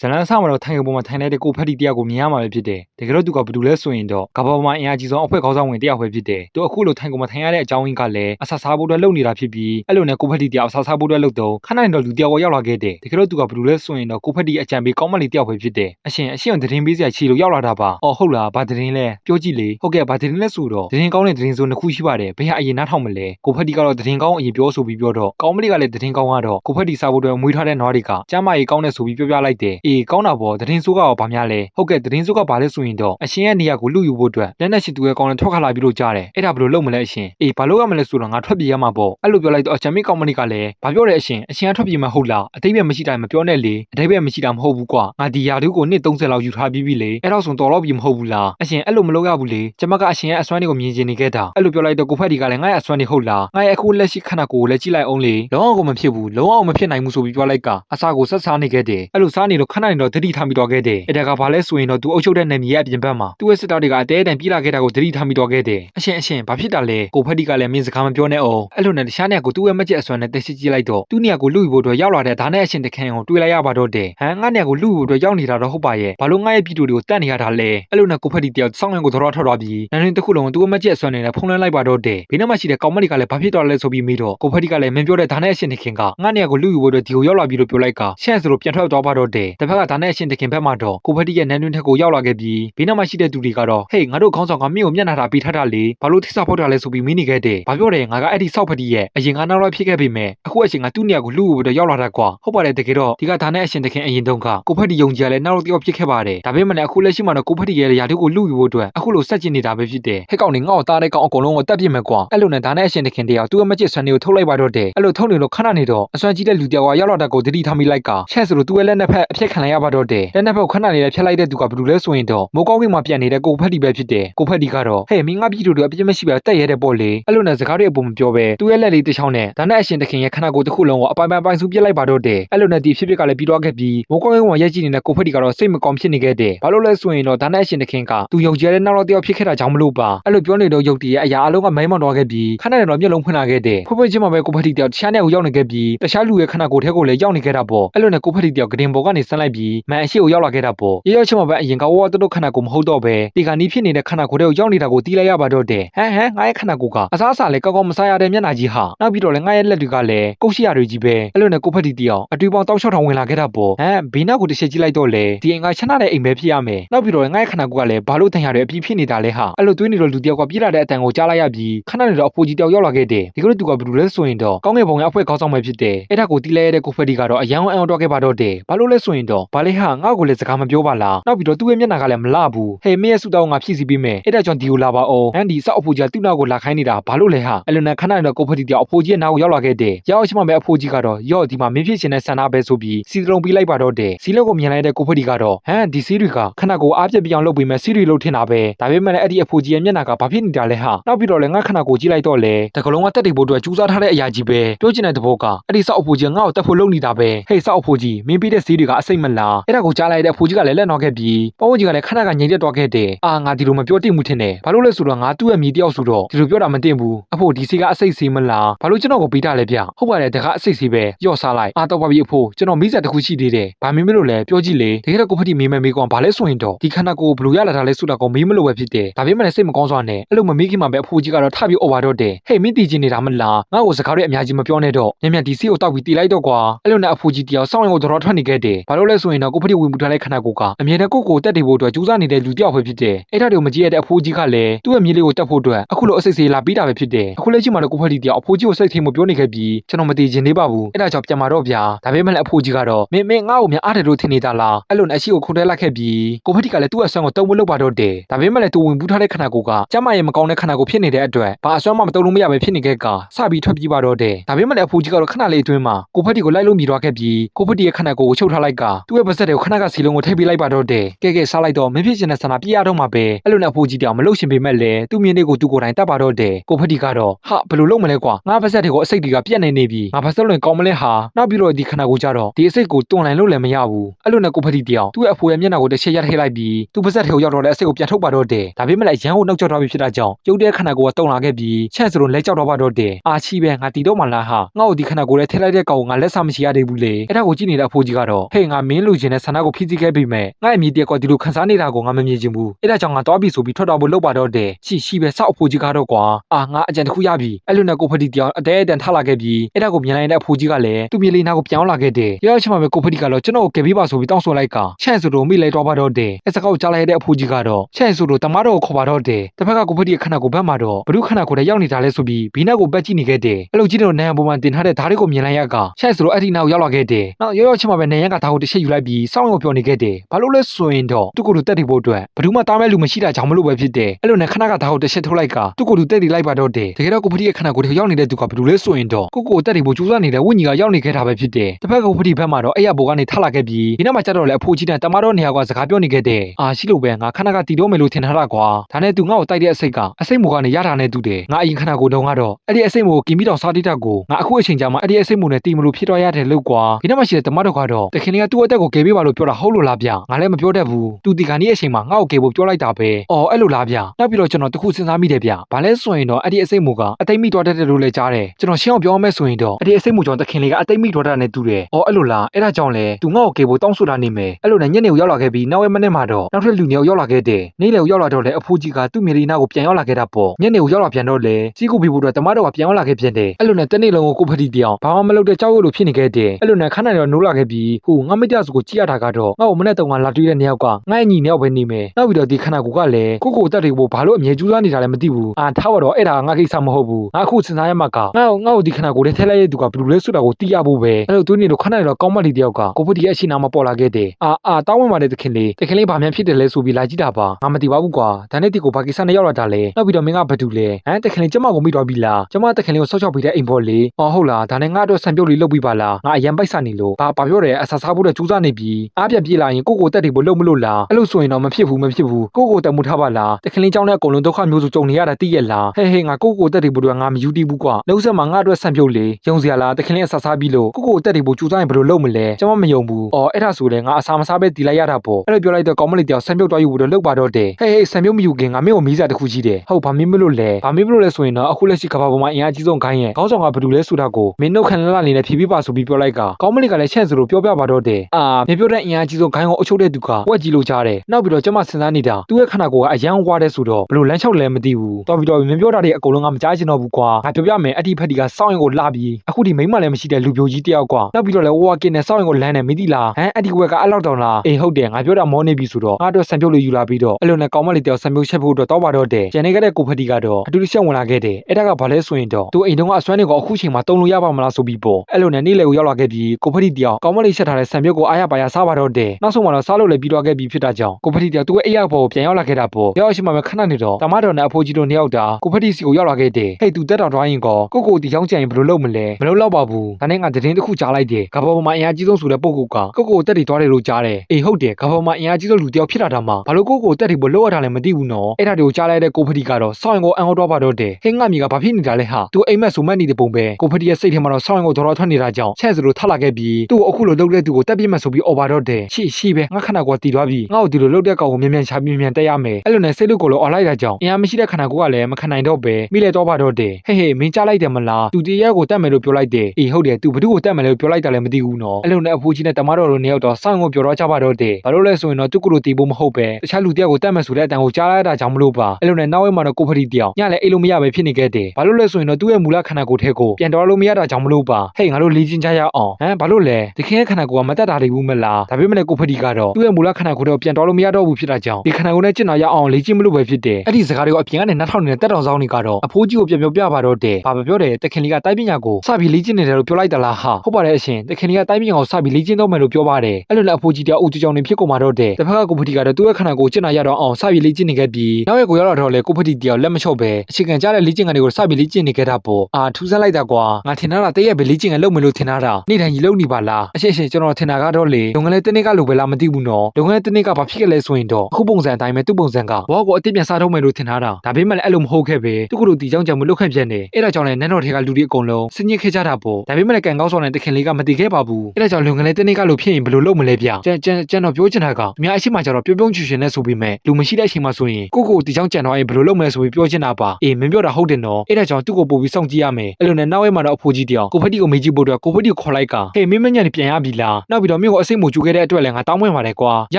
ဇလန်းဆောင်မှာတော့ထိုင်ကုန်ပေါ်မှာထိုင်နေတဲ့ကိုဖက်တီတယောက်ကိုမြင်ရမှာပဲဖြစ်တယ်တကယ်တော့သူကဘာလို့လဲဆိုရင်တော့ကမ္ဘာပေါ်မှာအင်အားကြီးဆုံးအဖွဲ့ခေါင်းဆောင်ဝင်တယောက်ပဲဖြစ်တယ်သူအခုလိုထိုင်ကုန်မှာထိုင်ရတဲ့အကြောင်းရင်းကလည်းအဆဆာဖို့အတွက်လုပ်နေတာဖြစ်ပြီးအဲ့လိုနဲ့ကိုဖက်တီတယောက်အဆဆာဖို့အတွက်လုပ်တော့ခဏနေတော့လူတယောက်ကရောက်လာခဲ့တယ်တကယ်တော့သူကဘာလို့လဲဆိုရင်တော့ကိုဖက်တီအကြံပေးကောင်းမလေးတယောက်ပဲဖြစ်တယ်အရှင်အရှင်ကသတင်းပေးစရာချီလို့ရောက်လာတာပါအော်ဟုတ်လားဘာသတင်းလဲပြောကြည့်လေဟုတ်ကဲ့ဘာသတင်းလဲဆိုတော့သတင်းကောင်းတဲ့သတင်းဆိုနှစ်ခုရှိပါတယ်ဘယ်ဟာအရင်နားထောင်မလဲကိုဖက်တီကတော့သတင်းကောင်းအရင်ပြောဆိုပြီးပြောတော့ကောင်းမလေးကလည်းသတင်းကောင်းကတော့ကိုဖက်တီစားဖို့အတွက်မွေးထားတဲ့နွားတွေကကျမ်းမာရေးကောင်းတဲ့ဆိုပြီးပြောပြလိုက်တယ်အေးကောင်းတာပေါ့သတင်းဆိုးကရောဘာများလဲဟုတ်ကဲ့သတင်းဆိုးကဘာလဲဆိုရင်တော့အရှင်ရဲ့နေရာကိုလူယူဖို့အတွက်လက်နက်ရှိသူရဲ့ကောင်းနဲ့ထွက်ခါလာပြီးလို့ကြားတယ်အဲ့ဒါဘယ်လိုလုပ်မလဲအရှင်အေးဘာလို့ရမလဲဆိုတော့ငါထွက်ပြေးရမှာပေါ့အဲ့လိုပြောလိုက်တော့အချမ်းမီကောင်းမနီကလည်းဘာပြောလဲအရှင်အရှင်ကထွက်ပြေးမှာဟုတ်လားအတိတ်ပဲမရှိတိုင်းမပြောနဲ့လေအတိတ်ပဲမရှိတာမဟုတ်ဘူးကွာငါဒီယာတူကိုနှစ်30လောက်ယူထားပြီးပြီလေအဲ့တော့ဆိုတော်တော့ပြီမဟုတ်ဘူးလားအရှင်အဲ့လိုမလုပ်ရဘူးလေကျမကအရှင်ရဲ့အစွမ်းတွေကိုမြင်ချင်နေခဲ့တာအဲ့လိုပြောလိုက်တော့ကိုဖက်ဒီကလည်းငါ့ရဲ့အစွမ်းတွေဟုတ်လားငါရဲ့အခုလက်ရှိခန္ဓာကိုယ်ကိုလည်းကြည့်လိုက်အောင်လေလုံးဝကိုမဖြစ်ဘူးလုံးဝမဖြစ်နိုင်ဘူးဆိုပြီးပြောလိုက်က အစာကိုဆက်စားနေခဲ့တယ်အဲ့လိုစားနေတော့ခဏနေတော့သတိထားမိတော့ခဲ့တယ်အဲ့ဒါကဘာလဲဆိုရင်တော့သူအုပ်ချုပ်တဲ့နေမြေရဲ့အပြင်ဘက်မှာသူ့ရဲ့စစ်တပ်တွေကအတဲအတန်ပြေးလာခဲ့တာကိုသတိထားမိတော့ခဲ့တယ်အရှင်အရှင်ဘာဖြစ်တာလဲကိုဖက်ဒီကလည်းမင်းစကားမပြောနဲ့အောင်အဲ့လိုနဲ့တခြားနေရာကိုသူ့ရဲ့မကျက်အစွမ်းနဲ့တက်ရှိကြည့်လိုက်တော့သူ့နေရာကိုလူယူဖို့အတွက်ရောက်လာတဲ့ဒါနဲ့အရှင်တခင်ကိုတွေ့လိုက်ရပါတော့တယ်ဟမ်ငါနေရာကိုလူယူဖို့အတွက်ရောက်နေတာတော့ဟုတ်ပါရဲ့ဘာလို့ငါရဲ့ပြည်သူတွေကိုတတ်နေရတာလဲအဲ့လိုနဲ့ကိုဖက်ဒီတယောက်စောင်းရန်ကိုတော်တော်ထွက်သွားပြီးနန်းရင်းတစ်ခုလုံးသူ့ရဲ့မကျက်အစွမ်းနဲ့ဖုံးလွှမ်းလိုက်ပါတော့တယ်ဘေးနားမှာရှိတဲ့ကောင်မလေးကလည်းဘာဖြစ်တော့လဲဆိုပြီးမေးတော့ကိုဖက်ဒီကလည်းမင်းပြောတဲ့ဒါနဲ့အရှင်တခင်ကငါနေရာကိုလူယူဖို့အတွက်ဒီကိုရောက်လာပြီးလို့ပြောလိုက်ကရှန့်ဆိုလို့ပြန်ထွက်သွားပါတော့တယ်တစ်ဖက်ကဒါနဲ့အရှင်တခင်ဘက်မှာတော့ကိုဖက်ဒီရဲ့နန်းတွင်းထက်ကိုရောက်လာခဲ့ပြီးဘေးနားမှာရှိတဲ့သူတွေကတော့ဟေးငါတို့ခေါင်းဆောင်ကမင်းကိုမျက်နှာထားပေးထားတာလေဘာလို့ထိစားဖောက်တာလဲဆိုပြီးမင်းနေခဲ့တယ်ဘာပြောတယ်ငါကအဲ့ဒီစောက်ဖက်ဒီရဲ့အရင်ကနောက်တော့ဖြစ်ခဲ့ပေမဲ့အခုအချိန်ကသူ့နေရာကိုလူယူဖို့အတွက်ရောက်လာတာကွာဟုတ်ပါတယ်တကယ်တော့ဒီကဒါနဲ့အရှင်တခင်အရင်တုန်းကကိုဖက်ဒီယုံကြည်ရလဲနောက်တော့တယောက်ဖြစ်ခဲ့ပါတယ်ဒါပေမဲ့လည်းအခုလက်ရှိမှာတော့ကိုဖက်ဒီရဲ့ရာထူးကိုလူယူဖို့အတွက်အခုလိုစက်ကျင်နေတာပဲဖြစ်တယ်ဟဲ့ကောင်နေငါ့ကိုတားတဲ့ကောင်အကုန်လုံးကိုတက်ပြစ်မယ်ကွာအဲ့လိုနဲ့ဒါနဲ့အရှင်တခင်တယောက်သူ့ရဲ့မကျစ်ဆွမ်းတွေကိုထုတ်လိုက်ပါတော့တယ်အဲ့လိုထုတ်နေလို့ခဏနေတော့အစွမ်းကြီးတဲ့လူတယောက်ကရောက်လာတဲ့ကိုတတိထားမိလိုက်ကချက်ဆိုလို့သူ့ရဲ့လက်နှစ်ဖက်အဖြစ်ခံလိုက်ရပါတော့တယ်လက်နှစ်ဖက်ကိုခဏနေလဲဖျက်လိုက်တဲ့သူကဘယ်လိုလဲဆိုရင်တော့မိုးကောင်းကင်မှာပြန်နေတဲ့ကိုဖက်ဒီပဲဖြစ်တယ်ကိုဖက်ဒီကတော့ဟဲ့မင်းငါပြည်သူတွေအပြစ်မရှိပဲတက်ရဲတဲ့ပေါ့လေအဲ့လိုနဲ့စကားတွေအပေါ်မပြောပဲသူ့ရဲ့လက်လေးတစ်ချောင်းနဲ့ဒါနဲ့အရှင်တခင်ရဲ့ခဏကိုတစ်ခုလုံးကိုအပိုင်ပိုင်ပိုင်စုပြစ်လိုက်ပါတော့တယ်အဲ့လိုနဲ့ဒီဖြစ်ဖြစ်ကလည်းပြီးတော့ခဲ့ပြီးမိုးကောင်းကင်မှာရက်ကြည့်နေတဲ့ကိုဖက်ဒီကတော့စိတ်မကောင်းဖြစ်နေခဲ့တယ်ဘာလို့လဲဆိုရင်တော့ဒါနဲ့အရှင်တခင်ကသူယုံကြည်တဲ့နောက်တော့တယောက်ဖြစ်ခဲ့တာကြောင့်မလို့ပါအဲ့လိုပြောနေတော့ယုတ်တီရဲ့အရာအလုံးကမိုင်းမောင်တော့ခဲ့ပြီးခဏနေတော့မျက်လုံးဖွင့်လာခဲ့တယ်ဖွင့်ဖွင့်ချင်းမှာပဲကိုဖက်ဒီတယောက်တခြားနဲ့ကိုရောက်နေခဲ့ပြီးတခြားလူရဲ့ခဏကိုထဲကိုလည်းရောက်နေခဲ့တာပေါ့အဲ့လိုနဲ့ကိုဖက်ဒီတယောက်ကတင်ပေါ်ကနေဆန်းလိုက်ပြီးမန်အရှိကိုရောက်လာခဲ့တာပေါ့ရရောက်ချင်းမှာပဲအရင်ကဝဝတတို့ခဏကိုမဟုတ်တော့ပဲဒီကနီးဖြစ်နေတဲ့ခဏကိုထဲကိုရောက်နေတာကိုတီးလိုက်ရပါတော့တယ်ဟမ်ဟမ်ငါရဲ့ခဏကိုကအစားအစာလည်းကောက်ကောက်မစားရတဲ့မျက်နှာကြီးဟာနောက်ပြီးတော့လည်းငါရဲ့လက်တွေကလည်းကုတ်ရှိရတွေကြီးပဲအဲ့လိုနဲ့ကိုဖက်ဒီတယောက်အတူပေါင်းတောက်လျှောက်ထောင်ဝင်လာခဲ့တာပေါ့ဟမ်ဘေးနောက်ကိုတစ်ချက်ကြည့်လိုက်တော့လေဒီအိမ်ကချမ်းသာတဲ့အိမ်ပဲဖြစ်ရမယ်နောက်ပြီးတော့ငါရဲ့ခဏကိုကလည်းဘာလို့တန်ရတဲ့အပြည့်ဖြစ်နေတာလဲဟာအဲ့လိုတွေးနေတော့လူတယောက်ကပြေးလာတဲ့အတန်ကိုကြားလိုက်ရပြီးခဏနေတော့အဖိုးကြီးတယောက်ရောက်လာခဲ့တယ်ဒီကနေ့သူကဘယ်လိုလဲဆိုရင်တော့ကောင်းငယ်ပုံရအဖွဲ့ခေါင်းဆောင်ပဲဖြစ်တယ်အဲ့ဒါကိုတီးလိုက်ရတဲ့ကိုဖက်ဒီကတော့အယံအံတော့ခဲ့ပါတော့တယ်ဘာလို့လဲဆိုရင်တော့ဘာလဲဟာငါ့ကိုလည်းစကားမပြောပါလားနောက်ပြီးတော့သူ့ရဲ့မျက်နှာကလည်းမလှဘူးဟေးမင်းရဲ့ဆူတောင်းငါဖြည့်စီပေးမယ်အဲ့ဒါကြောင့်ဒီကိုလာပါအောင်အန်ဒီစောက်အဖိုးကြီးကသူ့နောက်ကိုလာခိုင်းနေတာဘာလို့လဲဟာအဲ့လိုနဲ့ခဏနေတော့ကိုဖက်ဒီတယောက်အဖိုးကြီးရဲ့နားကိုရောက်လာခဲ့တယ်ရောက်ချင်းမှပဲအဖိုးကြီးကတော့ရော့ဒီမှာမင်းဖြစ်ချင်တဲ့ဆန္ဒပဲဆိုပြီးစီတလုံးပေးလိုက်ပါတော့တယ်စီလုံးကိုမြင်လိုက်တဲ့ကိုဖက်ဒီကတော့ဟမ်ဒီစီတွေကခဏကိုအားပြက်ပြောင်းလုပ်ပေးမယ်စီတွေလို့ထင်တာပဲဒါပေမဲ့လည်းအဲ့ဒီအဖိုးကြီးရဲ့မျက်နှာကဘာဖြစ်နေတာလဲဟာနောက်ပြီးတော့လည်းငါခဏကိုကြည့်လိုက်တော့လေတကလုံးကတက်တိဖို့အတွက်ကြိုးစားထားတဲ့အရာကြီးပဲပြောချင်တဲ့သဘောကအဲ့ဒီစောက်အဖိုးကြီးကငါ့ကိုတက်ဖို့လုပ်နေတာပဲဟေးစောက်အဖိုးကြီးမင်းပေးတဲ့စီတွေကအစိတ်မလားအဲ့ဒါကိုကြားလိုက်တဲ့အဖိုးကြီးကလည်းလက်နော်ခဲ့ပြီးပေါဝကြီးကလည်းခဏကငြိမ်သက်သွားခဲ့တယ်အာငါဒီလိုမပြောတိမှုထင်တယ်ဘာလို့လဲဆိုတော့ငါသူ့ရဲ့မြေတယောက်ဆိုတော့ဒီလိုပြောတာမတင်ဘူးအဖိုးဒီစီကအစိတ်စီမလားဘာလို့ကျွန်တော်ကိုပေးတာလဲဗျဟုတ်ပါတယ်တကအစိတ်စီပဲရော့စားလိုက်အာတော့ပါပြီအဖိုးကျွန်တော်မိစားတစ်ခုရှိသေးတယ်ဘာမင်းမလို့လဲပြောကြည့်လေတကယ်တော့ကိုဖက်တီမေးမယ်မေးကောင်ဘာလဲဆိုရင်တော့ဒီခန္ဓာကိုယ်ဘလို့ရလာတာလဲဆိုတာကိုမေးမလို့ပဲဖြစ်တယ်ဒါပေမဲ့လည်းစိတ်မကောင်းစွာနဲ့အဲ့လိုမမေးခင်မှာပဲအဖိုးကြီးကတော့ထပြီးအော်ပါတော့တယ်ဟေးမင်းတီချင်နေတာမလားငါ့ကိုစကားတွေအများကြီးမပြောနဲ့တော့မြန်မြန်ဒီစီကိုတောက်ပြီးတီလိုက်တော့ကွာအဲ့လိုနဲ့အဖိုးကြီးတယောက်စောင်းရင်ကိုတော်တော်ထွက်နေခဲ့တယ်ဘာလို့လဲဆိုရင်တော့ကိုဖက်တီဝင်မှုထားတဲ့ခန္ဓာကိုယ်ကအမြဲတမ်းကိုယ့်ကိုတက်တည်ဖို့အတွက်ကြိုးစားနေတဲ့လူတစ်ယောက်ပဲဖြစ်တယ်အဲ့ဒါတွေကိုမကြည့်ရတဲ့အဖိုးကြီးကလည်းသူ့ရဲ့မြေးလေးကိုတက်ဖို့အတွက်အခုလိုအစိတ်စေးလာပြီးတာပဲဖြစ်တယ်အခုလက်ရှိမှာတော့ကိုဖက်တီတယောက်အဖိုးကြီးကိုစိတ်ထိန်မပြောနေခဲ့ပြီးကျွန်တော်မတည်ချင်သေးပါဘူးအဲ့ဒါကြောင့်ပြန်มาတော့ဗျာဒါပေမဲ့လည်းအဖိုးကြီးကတော့မင်းမင်းငါ့ကိုမြန်အားတယ်လို့ထင်နေတာလားအဲ့လိုနဲ့အရှိကိုခုန်ထဲလိုက်ခဲ့ပြီးကိုဖက်တီကလည်းသူ့အဆွမ်းကိုတုံးမလုပ်ပါတော့တယ်ဒါပေမဲ့လည်းသူဝင်ပူးထားတဲ့ခန္ဓာကိုယ်ကကျမရဲ့မကောင်းတဲ့ခန္ဓာကိုယ်ဖြစ်နေတဲ့အတွက်ဘာအဆွမ်းမှမတုံးလို့မရပဲဖြစ်နေခဲ့ကစပြီးထွက်ပြေးပါတော့တယ်ဒါပေမဲ့လည်းအဖိုးကြီးကတော့ခဏလေးအတွင်းမှာကိုဖက်တီကိုလိုက်လို့မြည်သွားခဲ့ပြီးကိုဖက်တီရဲ့ခန္ဓာကိုယ်ကိုချုပ်ထားလိုက်ကသူ့ရဲ့ပါးစပ်တွေကိုခဏကစီလုံးကိုထိပ်ပေးလိုက်ပါတော့တယ်ကဲကဲစားလိုက်တော့မဖြစ်ချင်တဲ့ဆန္ဒပြရတော့မှာပဲအဲ့လိုနဲ့အဖိုးကြီးတောင်မလို့ရှင်ပေမဲ့လည်းသူ့မြင်လေးကိုသူကိုယ်တိုင်တတ်ပါတော့တယ်ကိုဖက်တီကတော့ဟာဘယ်လိုလုပ်မလဲကွာငါပါးစပ်တွေကိုအစိတ်တွေကပြက်နေနေပြီငါပါးစပ်လွင်ကောင်းမလဲဟာနောက်ပြီးတော့ဒီခန္ဓာကိုယ်ကြတော့ဒီအစိတ်ကိုတွန်လိုင်လို့လည်းမရဘူးအဲ့လိုနဲ့ကိုဖက်တီတောင်သူ့ရဲ့အဖိုးရဲ့မျက်နှာကိုတစ်ချက်ရထည့်လိုက်ပြီးသူ့ပါးစပ်တွေကိုရောက်တော့တဲ့အစိတ်ကိုပြန်ထုတ်ပါတော့တယ်ဒါပေမဲ့လည်းရန်ကိုနှုတ်ကြောက်ထားပြီးဖြစ်တာကြောင့်ကျုပ်တဲ့ခန္ဓာကိုယ်ကတုံလာခဲ့ပြီးချန့်စလုံးလက်ကြောက်တော့ပါတော့တယ်အာချီပဲငါတီတော့မှလားဟာငါ့ကိုဒီခန္ဓာကိုယ်နဲ့ထည့်လိုက်တဲ့ကောင်ကိုငါလက်ဆမရှိရသေးဘူးလေအဲ့ဒါကိုကြည့်နေတဲ့အဖိုးကြီးကတော့ဟေးငါမင်းလူချင်းတဲ့ဆန္ဒကိုဖိစီးခဲ့ပေမဲ့ငါ့အမိတရက်ကဒီလိုခန်းစားနေတာကိုငါမမြင်ချင်ဘူးအဲ့ဒါကြောင့်ငါတော့ပြီဆိုပြီးထွက်တော့ဖို့လုပ်ပါတော့တယ်ရှိရှိပဲစောက်အဖိုးကြီးကတော့ကွာအာငါအကြံတစ်ခုရပြီအဲ့လိုနဲ့ကိုဖတီတယောက်အတဲအတန်ထလာခဲ့ပြီးအဲ့ဒါကိုမြင်လိုက်တဲ့အဖိုးကြီးကလည်းသူ့မြေလေးနာကိုပြောင်းလာခဲ့တယ်ရောက်ချင်မှပဲကိုဖတီကတော့ကျွန်တော်ကိုကယ်ပေးပါဆိုပြီးတောင်းဆိုလိုက်ကချန့်ဆိုတော့မိလိုက်တော့ပါတော့တယ်အဲ့စကားကိုကြားလိုက်တဲ့အဖိုးကြီးကတော့ချန့်ဆိုတော့တမတော်ကိုခေါ်ပါတော့တယ်တစ်ဖက်ကကိုဖတီရဲ့ခန္ဓာကိုဘက်မှာတော့ဘလူးခန္ဓာကိုလည်းရောက်နေတာလဲဆိုပြီးဘီနာကိုပတ်ကြည့်နေခဲ့တယ်အဲ့လိုကြီးတော့နန်ပေါ်မှာတင်ထားတဲ့ဓာတ်တွေကိုမြင်လိုက်ရကချန့်ဆိုတော့အဲ့ဒီနောက်ရောက်လာခဲ့တယ်နောက်ရောက်ရောက်ချင်မှပဲနန်ရန်ကဓာတ်ကိုတစ်ချက်ယူလိုက်ပြီးစောင်းရုံပြောနေခဲ့တယ်ဘာလို့လဲဆိုရင်တော့သူ့ကိုယ်သူတက်တည်ဖို့အတွက်ဘယ်သူမှတားမဲ့လူမရှိတာကြောင့်မလို့ပဲဖြစ်တယ်အဲ့လိုနဲ့ခဏကဓာတ်ကိုတစ်ချက်ထုတ်လိုက်ကသူ့ကိုယ်သူတက်တည်လိုက်ပါတော့တယ်တကယ်တော့ကိုဖတီရဲ့ခန္ဓာကိုယ်ထဲရောက်နေတဲ့သူကဘယ်သူလဲဆိုရင်တော့ကိုကိုတက်တည်ဖို့ကြိုးစားနေတဲ့ဝိညာဉ်ကရောက်နေခဲ့တာပဲဖြစ်တယ်တစ်ဖက်ကကိုဖတီဘက်မှာတော့အဲ့ရဘောကနေထလာခဲ့ပြီးဒီနောက်မှာကျတော့လေအဖိုးကြီးတန်တမတော်နေရာကစကားပြောနေခဲ့တယ်အာရှိလို့ပဲငါခဏကတီတော့မယ်လို့ထင်ထားတာကွာဒါနဲ့သူငါ့ကိုတိုက်တဲ့အစိတ်ကအစိတ်မူကနေရတာနဲ့တူတယ်ငါအရင်ခဏကိုတုန်းကတော့အဲ့ဒီအစိတ်မူကိုကင်ပြီးတော့စားတိတာကိုငါအခုအချိန်ကြာမှအဲ့ဒီအစိတ်မူနဲ့တီမလို့ဖြစ်တော့ရတယ်လို့ကွာဒီနောက်မှာရှိတဲ့တမတော်ကတော့တခင်လေးကသူ့အတက်ကိုကယ်ပေးပါလို့ပြောတာဟုတ်လို့လားဗျငါလည်းမပြောတတ်ဘူးသူဒီကနေ့အချိန်မှာငါ့ကိုကယ်ဖို့ပြောလိုက်တာပဲအော်အဲ့လိုလားဗျနောက်ပြီးတော့ကျွန်တော်တခုစဉ်းစားမိတယ်ဗျဘာလဲဆိုရင်တော့အဲ့ဒီအစိတ်မူကအသိမိတော်တတ်တယ်လို့လည်းကြားတယ်ကျွန်တော်ရှင်းအောင်ပြောမယ်ဆိုရင်တော့အဲ့ဒီအစိတ်မူကြောင့်တခင်လေးကအသိမိတော်တတ်နဲ့တူတယ်အော်အဲ့လိုလားအဲ့ဒါကြောင့်လေသူငါ့ကိုကယ်ဖို့တောင်းဆိုတာနေမယ်အဲ့လိုနဲ့ညနေကိုရောက်လာခဲ့ပြီးနောက်ဝဲမနေ့မှာတော့နောက်ထပ်လူမျိုးရောက်လာခဲ့တယ်နေ့လေကိုရောက်လာတော့လေအဖိုးကြီးကသူ့မြေရီနာကိုပြန်ရောက်လာခဲ့တာပေါ့ညနေကိုရောက်လာပြန်တော့လေစီးကူပြီးဖို့တော့တမတော်ကပြန်ရောက်လာခဲ့ပြန်တယ်အဲ့လိုနဲ့တနေ့လုံးကိုကိုဖတီတယောင်ဘာမှမလုပ်တဲ့ကြောက်ရွံ့လို့ဖြစ်နေခဲ့တယ်အဲ့လိုနဲ့ခဏနေတော့နိုးလာခဲ့ပြီးဟိုငါမိတ္တစုကိုကြည့်ရတာကတော့ငါ့ကိုမနေ့တုန်းကလာတွေ့တဲ့နှစ်ယောက်ကငါ့အညီနှစ်ယောက်ပဲနေမယ်နောက်ပြီးတော့ဒီခဏကိုကလည်းကိုကိုတက်တွေကိုဘာလို့အမြဲကြိုးစားနေတာလဲမသိဘူးအာထားတော့အဲ့ဒါငါကိစ္စမဟုတ်ဘူးငါအခုစဉ်းစားရမှာကငါ့ကိုငါ့ကိုဒီခဏကိုထဲထဲလိုက်ရတဲ့သူကဘယ်လိုလဲဆိုတာကိုသိရဖို့ပဲအဲ့လိုသူနေတော့ခဏနေတော့ကောင်းမလီတယောက်ကကိုဖတီရဲ့အရှိနာမှာပေါ်လာခဲ့တယ်အာအာတောင်းဝင်ပါတယ်တခင်လေးတခင်လေးဘာမှဖြစ်တယ်လဲဆိုပြီးလာကြည့်တာပါငါမသိပါဘူးကွာဒါနဲ့ဒီကိုဘာကိစ္စနဲ့ရောက်လာတာလဲနောက်ပြီးတော့မင်းကဘာတူလဲဟမ်တခင်လေးကျမကိုမိတော့ပြီလားကျမတခင်လေးကိုဆောက်ချောက်ပြီးတဲ့အိမ်ပေါ်လေအော်ဟုတ်လားဒါနဲ့ငါအတွက်ဆံပြုတ်လေးလုပ်ပြီးပါလားငါအရန်ပိုက်ဆနေလို့ဘာဘာပြောတယ်အဆဆားဖို့တဲ့စူးစမ်းနေပြီအားပြပြေးလာရင်ကိုကိုတက်တွေဘလို့မလို့လားအဲ့လိုဆိုရင်တော့မဖြစ်ဘူးမဖြစ်ဘူးကိုကိုတက်မှုထားပါလားတခင်လေးကြောင်းတဲ့အကုန်လုံးဒုက္ခမျိုးစုကြုံနေရတာသိရလားဟဲဟဲငါကိုကိုတက်တွေဘလို့ငါမယူတည်ဘူးကွာလုံးဆက်မှာငါအတွက်ဆံပြုတ်လေးယုံစရာလားတခင်လေးအဆဆားပြီးလို့ကိုကိုတက်တွေဘစူးစမ်းရင်ဘယ်လိုလုပ်မလဲကျမမယုံဘူးအော်အဲ့ဒါဆိုလေငါအစာမစားပဲတီလိုက်ရတာပေါ့အဲ့လိုပြောလိုက်တော့ကောင်းမလေးတယောက်ဆံပြုတ်သွားယူဖို့တော့လုပ်ပါတော့တယ်ဟဲဟဲဆံပြုတ်မယူခင်ငါမင်းကိုမီးစားတစ်ခုကြီးတယ်ဟုတ်ဘာမင်းမလို့လဲဘာမင်းမလို့လဲဆိုရင်တော့အခုလက်ရှိကဘာပေါ်မှာအင်အားကြီးဆုံးခိုင်းရဲ့ခေါင်းဆောင်ကဘယ်သူလဲဆိုတာကိုမင်းတို့ခံလာနေနဲ့ဖြည်းဖြည်းပါဆိုပြီးပြောလိုက်ကကောင်းမလေးကလည်းချဲ့ဆိုလို့ပြောပြပါတော့တယ်အာမင်းပြောတဲ့အင်အားကြီးဆုံးခိုင်းကိုအုပ်ချုပ်တဲ့သူကဝက်ကြီးလို့ကြားတယ်နောက်ပြီးတော့ကျမစဉ်းစားနေတာသူ့ရဲ့ခန္ဓာကိုယ်ကအရန်ဝါတဲ့ဆိုတော့ဘလို့လမ်းလျှောက်လဲမသိဘူးတော်ပြီးတော့မင်းပြောတာတွေအကုန်လုံးကမကြားချင်တော့ဘူးကွာငါပြောပြမယ်အတိဖက်တီကစောင်းရင်ကိုလာပြီးအခုဒီမိမလည်းမရှိတဲ့လူပြိုကြီးတယောက်ကွာနောက်ပြီးတော့လည်းဝါကင်းနဲ့စောင်းရင်ကိုလမ်းနဲ့မသိလားဟမ်အတိကွက်ကအဲ့လောက်တောင်လားအေးဟုတ်တယ်ငါပြောတာမောနေပြီဆိုတော့ငါတို့ဆံပြုတ်လို့ယူလာပြီးတော့အဲ့လိုနဲ့ကောင်းမလေးတယောက်ဆံပြုတ်ချက်ဖို့အတွက်တောက်ပါတော့တယ်ကျန်နေခဲ့တဲ့ကိုဖက်တီကတော့အတူတူရှောက်ဝင်လာခဲ့တယ်အဲ့ဒါကဘာလဲဆိုရင်တော့သူအိမ်တုန်းကအစွမ်းတွေကိုအခုချိန်မှာတုံလို့ရပါမလားဆိုပြီးပေါ့အဲ့လိုနဲ့နေ့လေကိုရောက်လာခဲ့ပြီးကိုဖက်တီတယောက်ကောင်းမလေးဆက်ထားတဲ့ဆံပြုတ်ကိုအားရပါရစားပါတော့တယ်နောက်ဆုံးမှာတော့စားလို့လည်းပြီးတော့ခဲ့ပြီးဖြစ်တာကြောင့်ကိုဖက်တီတယောက်သူ့ရဲ့အိယာပေါ်ကိုပြန်ရောက်လာခဲ့တာပေါ့ရောက်ရှိမှပဲခဏနေတော့တမတော်နဲ့အဖိုးကြီးတို့နှစ်ယောက်တာကိုဖက်တီစီကိုရောက်လာခဲ့တယ်ဟဲ့သူတက်တော်သွားရင်ကောကိုကိုဒီချောင်းကြရင်ဘယ်လိုလုပ်မလဲမလုပ်တော့ပါဘူးဒါနဲ့ငါသတင်းတစ်ခုကြားလိုက်တယ်ကဘာပေါ်မှာအင်အားကြီးဆုံးဆိုတဲ့ပုံကကိုကိုတက်တီသွားတယ်လို့ကြားတယ်အေးဟုတ်တယ်ကဘာပေါ်မှာအင်အားကြီးဆုံးလူတယောက်ဖြစ်လာတာမှဘာလို့ကိုကိုတက်တီဘလို့ရတာလဲမသိဘူးနော်အဲ့ဒါတွေကိုကြားလိုက်တဲ့ကိုဖက်တီကတော့စောင်းရင်ကိုအန်ဟောတော့ပါတော့တယ်ဟင်းငါမီကဘာဖြစ်နေတာလဲဟာသူအိမ်မက်ဆိုမက်နေတဲ့ပုံပဲကိုဖက်တီရဲ့စိတ်ထဲမှာတော့စောင်းရင်ကိုတော်တော်ထွက်နေတာကြောင့်ချဲ့စလို့ထလာခဲ့ပြီးသူ့ကိုအခုလိုလုပ်တဲ့သူကိုတက်ပြစ်မှဆိုပြီးအော်ပါတော့တယ်ရှိရှိပဲငါခဏကောတီသွားပြီငါ့ကိုဒီလိုလုပ်တဲ့ကောင်ကိုမြန်မြန်ချာမြန်မြန်တက်ရမယ်အဲ့လိုနဲ့စိတ်လို့ကိုလိုအော်လိုက်တာကြောင့်အင်အားမရှိတဲ့ခန္ဓာကိုယ်ကလည်းမခံနိုင်တော့ပဲမိလေတော့ပါတော့တယ်ဟေးဟေးမင်းကြားလိုက်တယ်မလားသူတရက်ကိုတက်မယ်လို့ပြောလိုက်တယ်အေးဟုတ်တယ်သူဘသူ့ကိုတက်မယ်လို့ပြောလိုက်တာလည်းမသိဘူးနော်အဲ့လိုနဲ့အဖိုးကြီးနဲ့တမတော်တို့နှစ်ယောက်တော့စောင်းကိုပြောတော့ကြပါတော့တယ်ဘာလို့လဲဆိုရင်တော့သူ့ကိုလိုတီးဖို့မဟုတ်ပဲတခြားလူတယောက်ကိုတက်မယ်ဆိုတဲ့အတန်ကိုကြားလိုက်တာကြောင့်မလို့ပါအဲ့လိုနဲ့နောက်ဝဲမှာတော့ကိုဖတီတယောက်ညလည်းအိတ်လို့မရပဲဖြစ်နေခဲ့တယ်ဘာလို့လဲဆိုရင်တော့သူ့ရဲ့မူလခန္ဓာကိုယ်ထဲကိုပြန်တော်လို့မရတာကြောင့်မလို့ပါဟေးငါတို့လေ့ကျင့်ကြရအောင်ဟမ်ဘာလို့လဲတခင်ရဲ့ခန္ဓာကိုယ်ကမတက်တာတွေဘူးမလားဒါပေမဲ့လည်းကိုဖတီကတော့သူ့ရဲ့မူလခန္ဓာကိုယ်တော့ပြန်တော်လို့မရတော့ဘူးဖြစ်တာကြောင့်ဒီခန္ဓာကိုယ်နဲ့ကျင့်တော်ရအောင်လေ့ကျင့်မလို့ပဲဖြစ်တယ်အဲ့ဒီစကားတွေကိုအပြင်ကနေနှာထောင်နေတဲ့တက်တော်ဆောင်တွေကတော့အဖိုးကြီးကိုပြန်ပြောပြပါတော့တယ်ဘာပဲပြောတယ်တခင်လေးကတိုက်ပညာကိုစပြီးလေ့ကျင့်နေတယ်လို့ပြောလိုက်တာလားဟာဟုတ်ပါတယ်အရှင်တခင်လေးကတိုက်ပညာကိုစပြီးလေ့ကျင့်တော့မယ်လို့ပြောပါတယ်အဲ့လိုလည်းအဖိုးကြီးတယောက်အုပ်ကြောင်နေဖြစ်ကုန်มาတော့တယ်တစ်ဖက်ကကိုဖတီကတော့သူ့ရဲ့ခန္ဓာကိုယ်ကျင့်တော်ရတော့အောင်စပြီးလေ့ကျင့်နေခဲ့ပြီးနောက်ရက်ကိုရောက်တော့လေကိုဖတီတယောက်လက်မလျှော့ပဲအခြေခံကြားတဲ့လေ့ကျင့်ခန်းတွေကိုစပြီးလေ့ကျင့်နေခဲ့တာပေါ့အာထူးဆန်းလိုက်တာကွာငါထင်တာကတည့်ရက်ပဲလေ့ကျင့်ခန်းလုပ်မယ်လို့ထင်တာတာနေ့တိုင်းကြီးလုပ်နေပါလားအရှင်ရှင်ကျွန်တော်ထင်တာကတော့လေလုံငလဲတနေ့ကလိုပဲလားမသိဘူးနော်လုံငလဲတနေ့ကဘာဖြစ်ခဲ့လဲဆိုရင်တော့အခုပုံစံအတိုင်းပဲသူ့ပုံစံကဘောကိုအစ်စ်ပြန်စားထုတ်မယ်လို့ထင်ထားတာဒါပေမဲ့လည်းအဲ့လိုမဟုတ်ခဲ့ပဲသူ့ကိုယ်တို့ဒီကြောင့်ကြောင့်မလွတ်ခန့်ပြက်နေအဲ့ဒါကြောင့်လည်းနန်းတော်ထဲကလူတွေအကုန်လုံးစင်ညစ်ခဲ့ကြတာပေါ့ဒါပေမဲ့လည်းကန်ကောင်းဆောင်တဲ့တခင်လေးကမတည်ခဲ့ပါဘူးအဲ့ဒါကြောင့်လုံငလဲတနေ့ကလိုဖြစ်ရင်ဘယ်လိုလုပ်မလဲဗျကျန်ကျန်ကျန်တော့ပြောချင်တာကအများအရှိမှကျတော့ပြုံးပြုံးချွှင်ချွှင်နဲ့ဆိုပေမဲ့လူမရှိတဲ့အချိန်မှာဆိုရင်ကိုကိုဒီကြောင့်ကြံတော့ရင်ဘယ်လိုလုပ်မလဲဆိုပြီးပြောချင်တာပါအေးမင်းပြောတာဟုတ်တယ်နော်အဲ့ဒါကြောင့်သူ့ကိုပို့ပြီးစောင့်ကြည့်ရမယ်အဲ့လိုနဲ့နောက်ဝဲမှာတော့အဖိုးကြီးတယောက်ကိုဖက်တီကိုမေးကြည့်ဖို့အတွက်ကိုဖက်တီကိုခေါ်လိုက်ကဟေးမင်းမညံ့နေပြန်ရပြီလားနောက်ပြီးတော့တော့မြို့ကိုအစိတ်မူကျူခဲ့တဲ့အတွက်လည်းငါတောင်းပန်ပါတယ်ကွာရ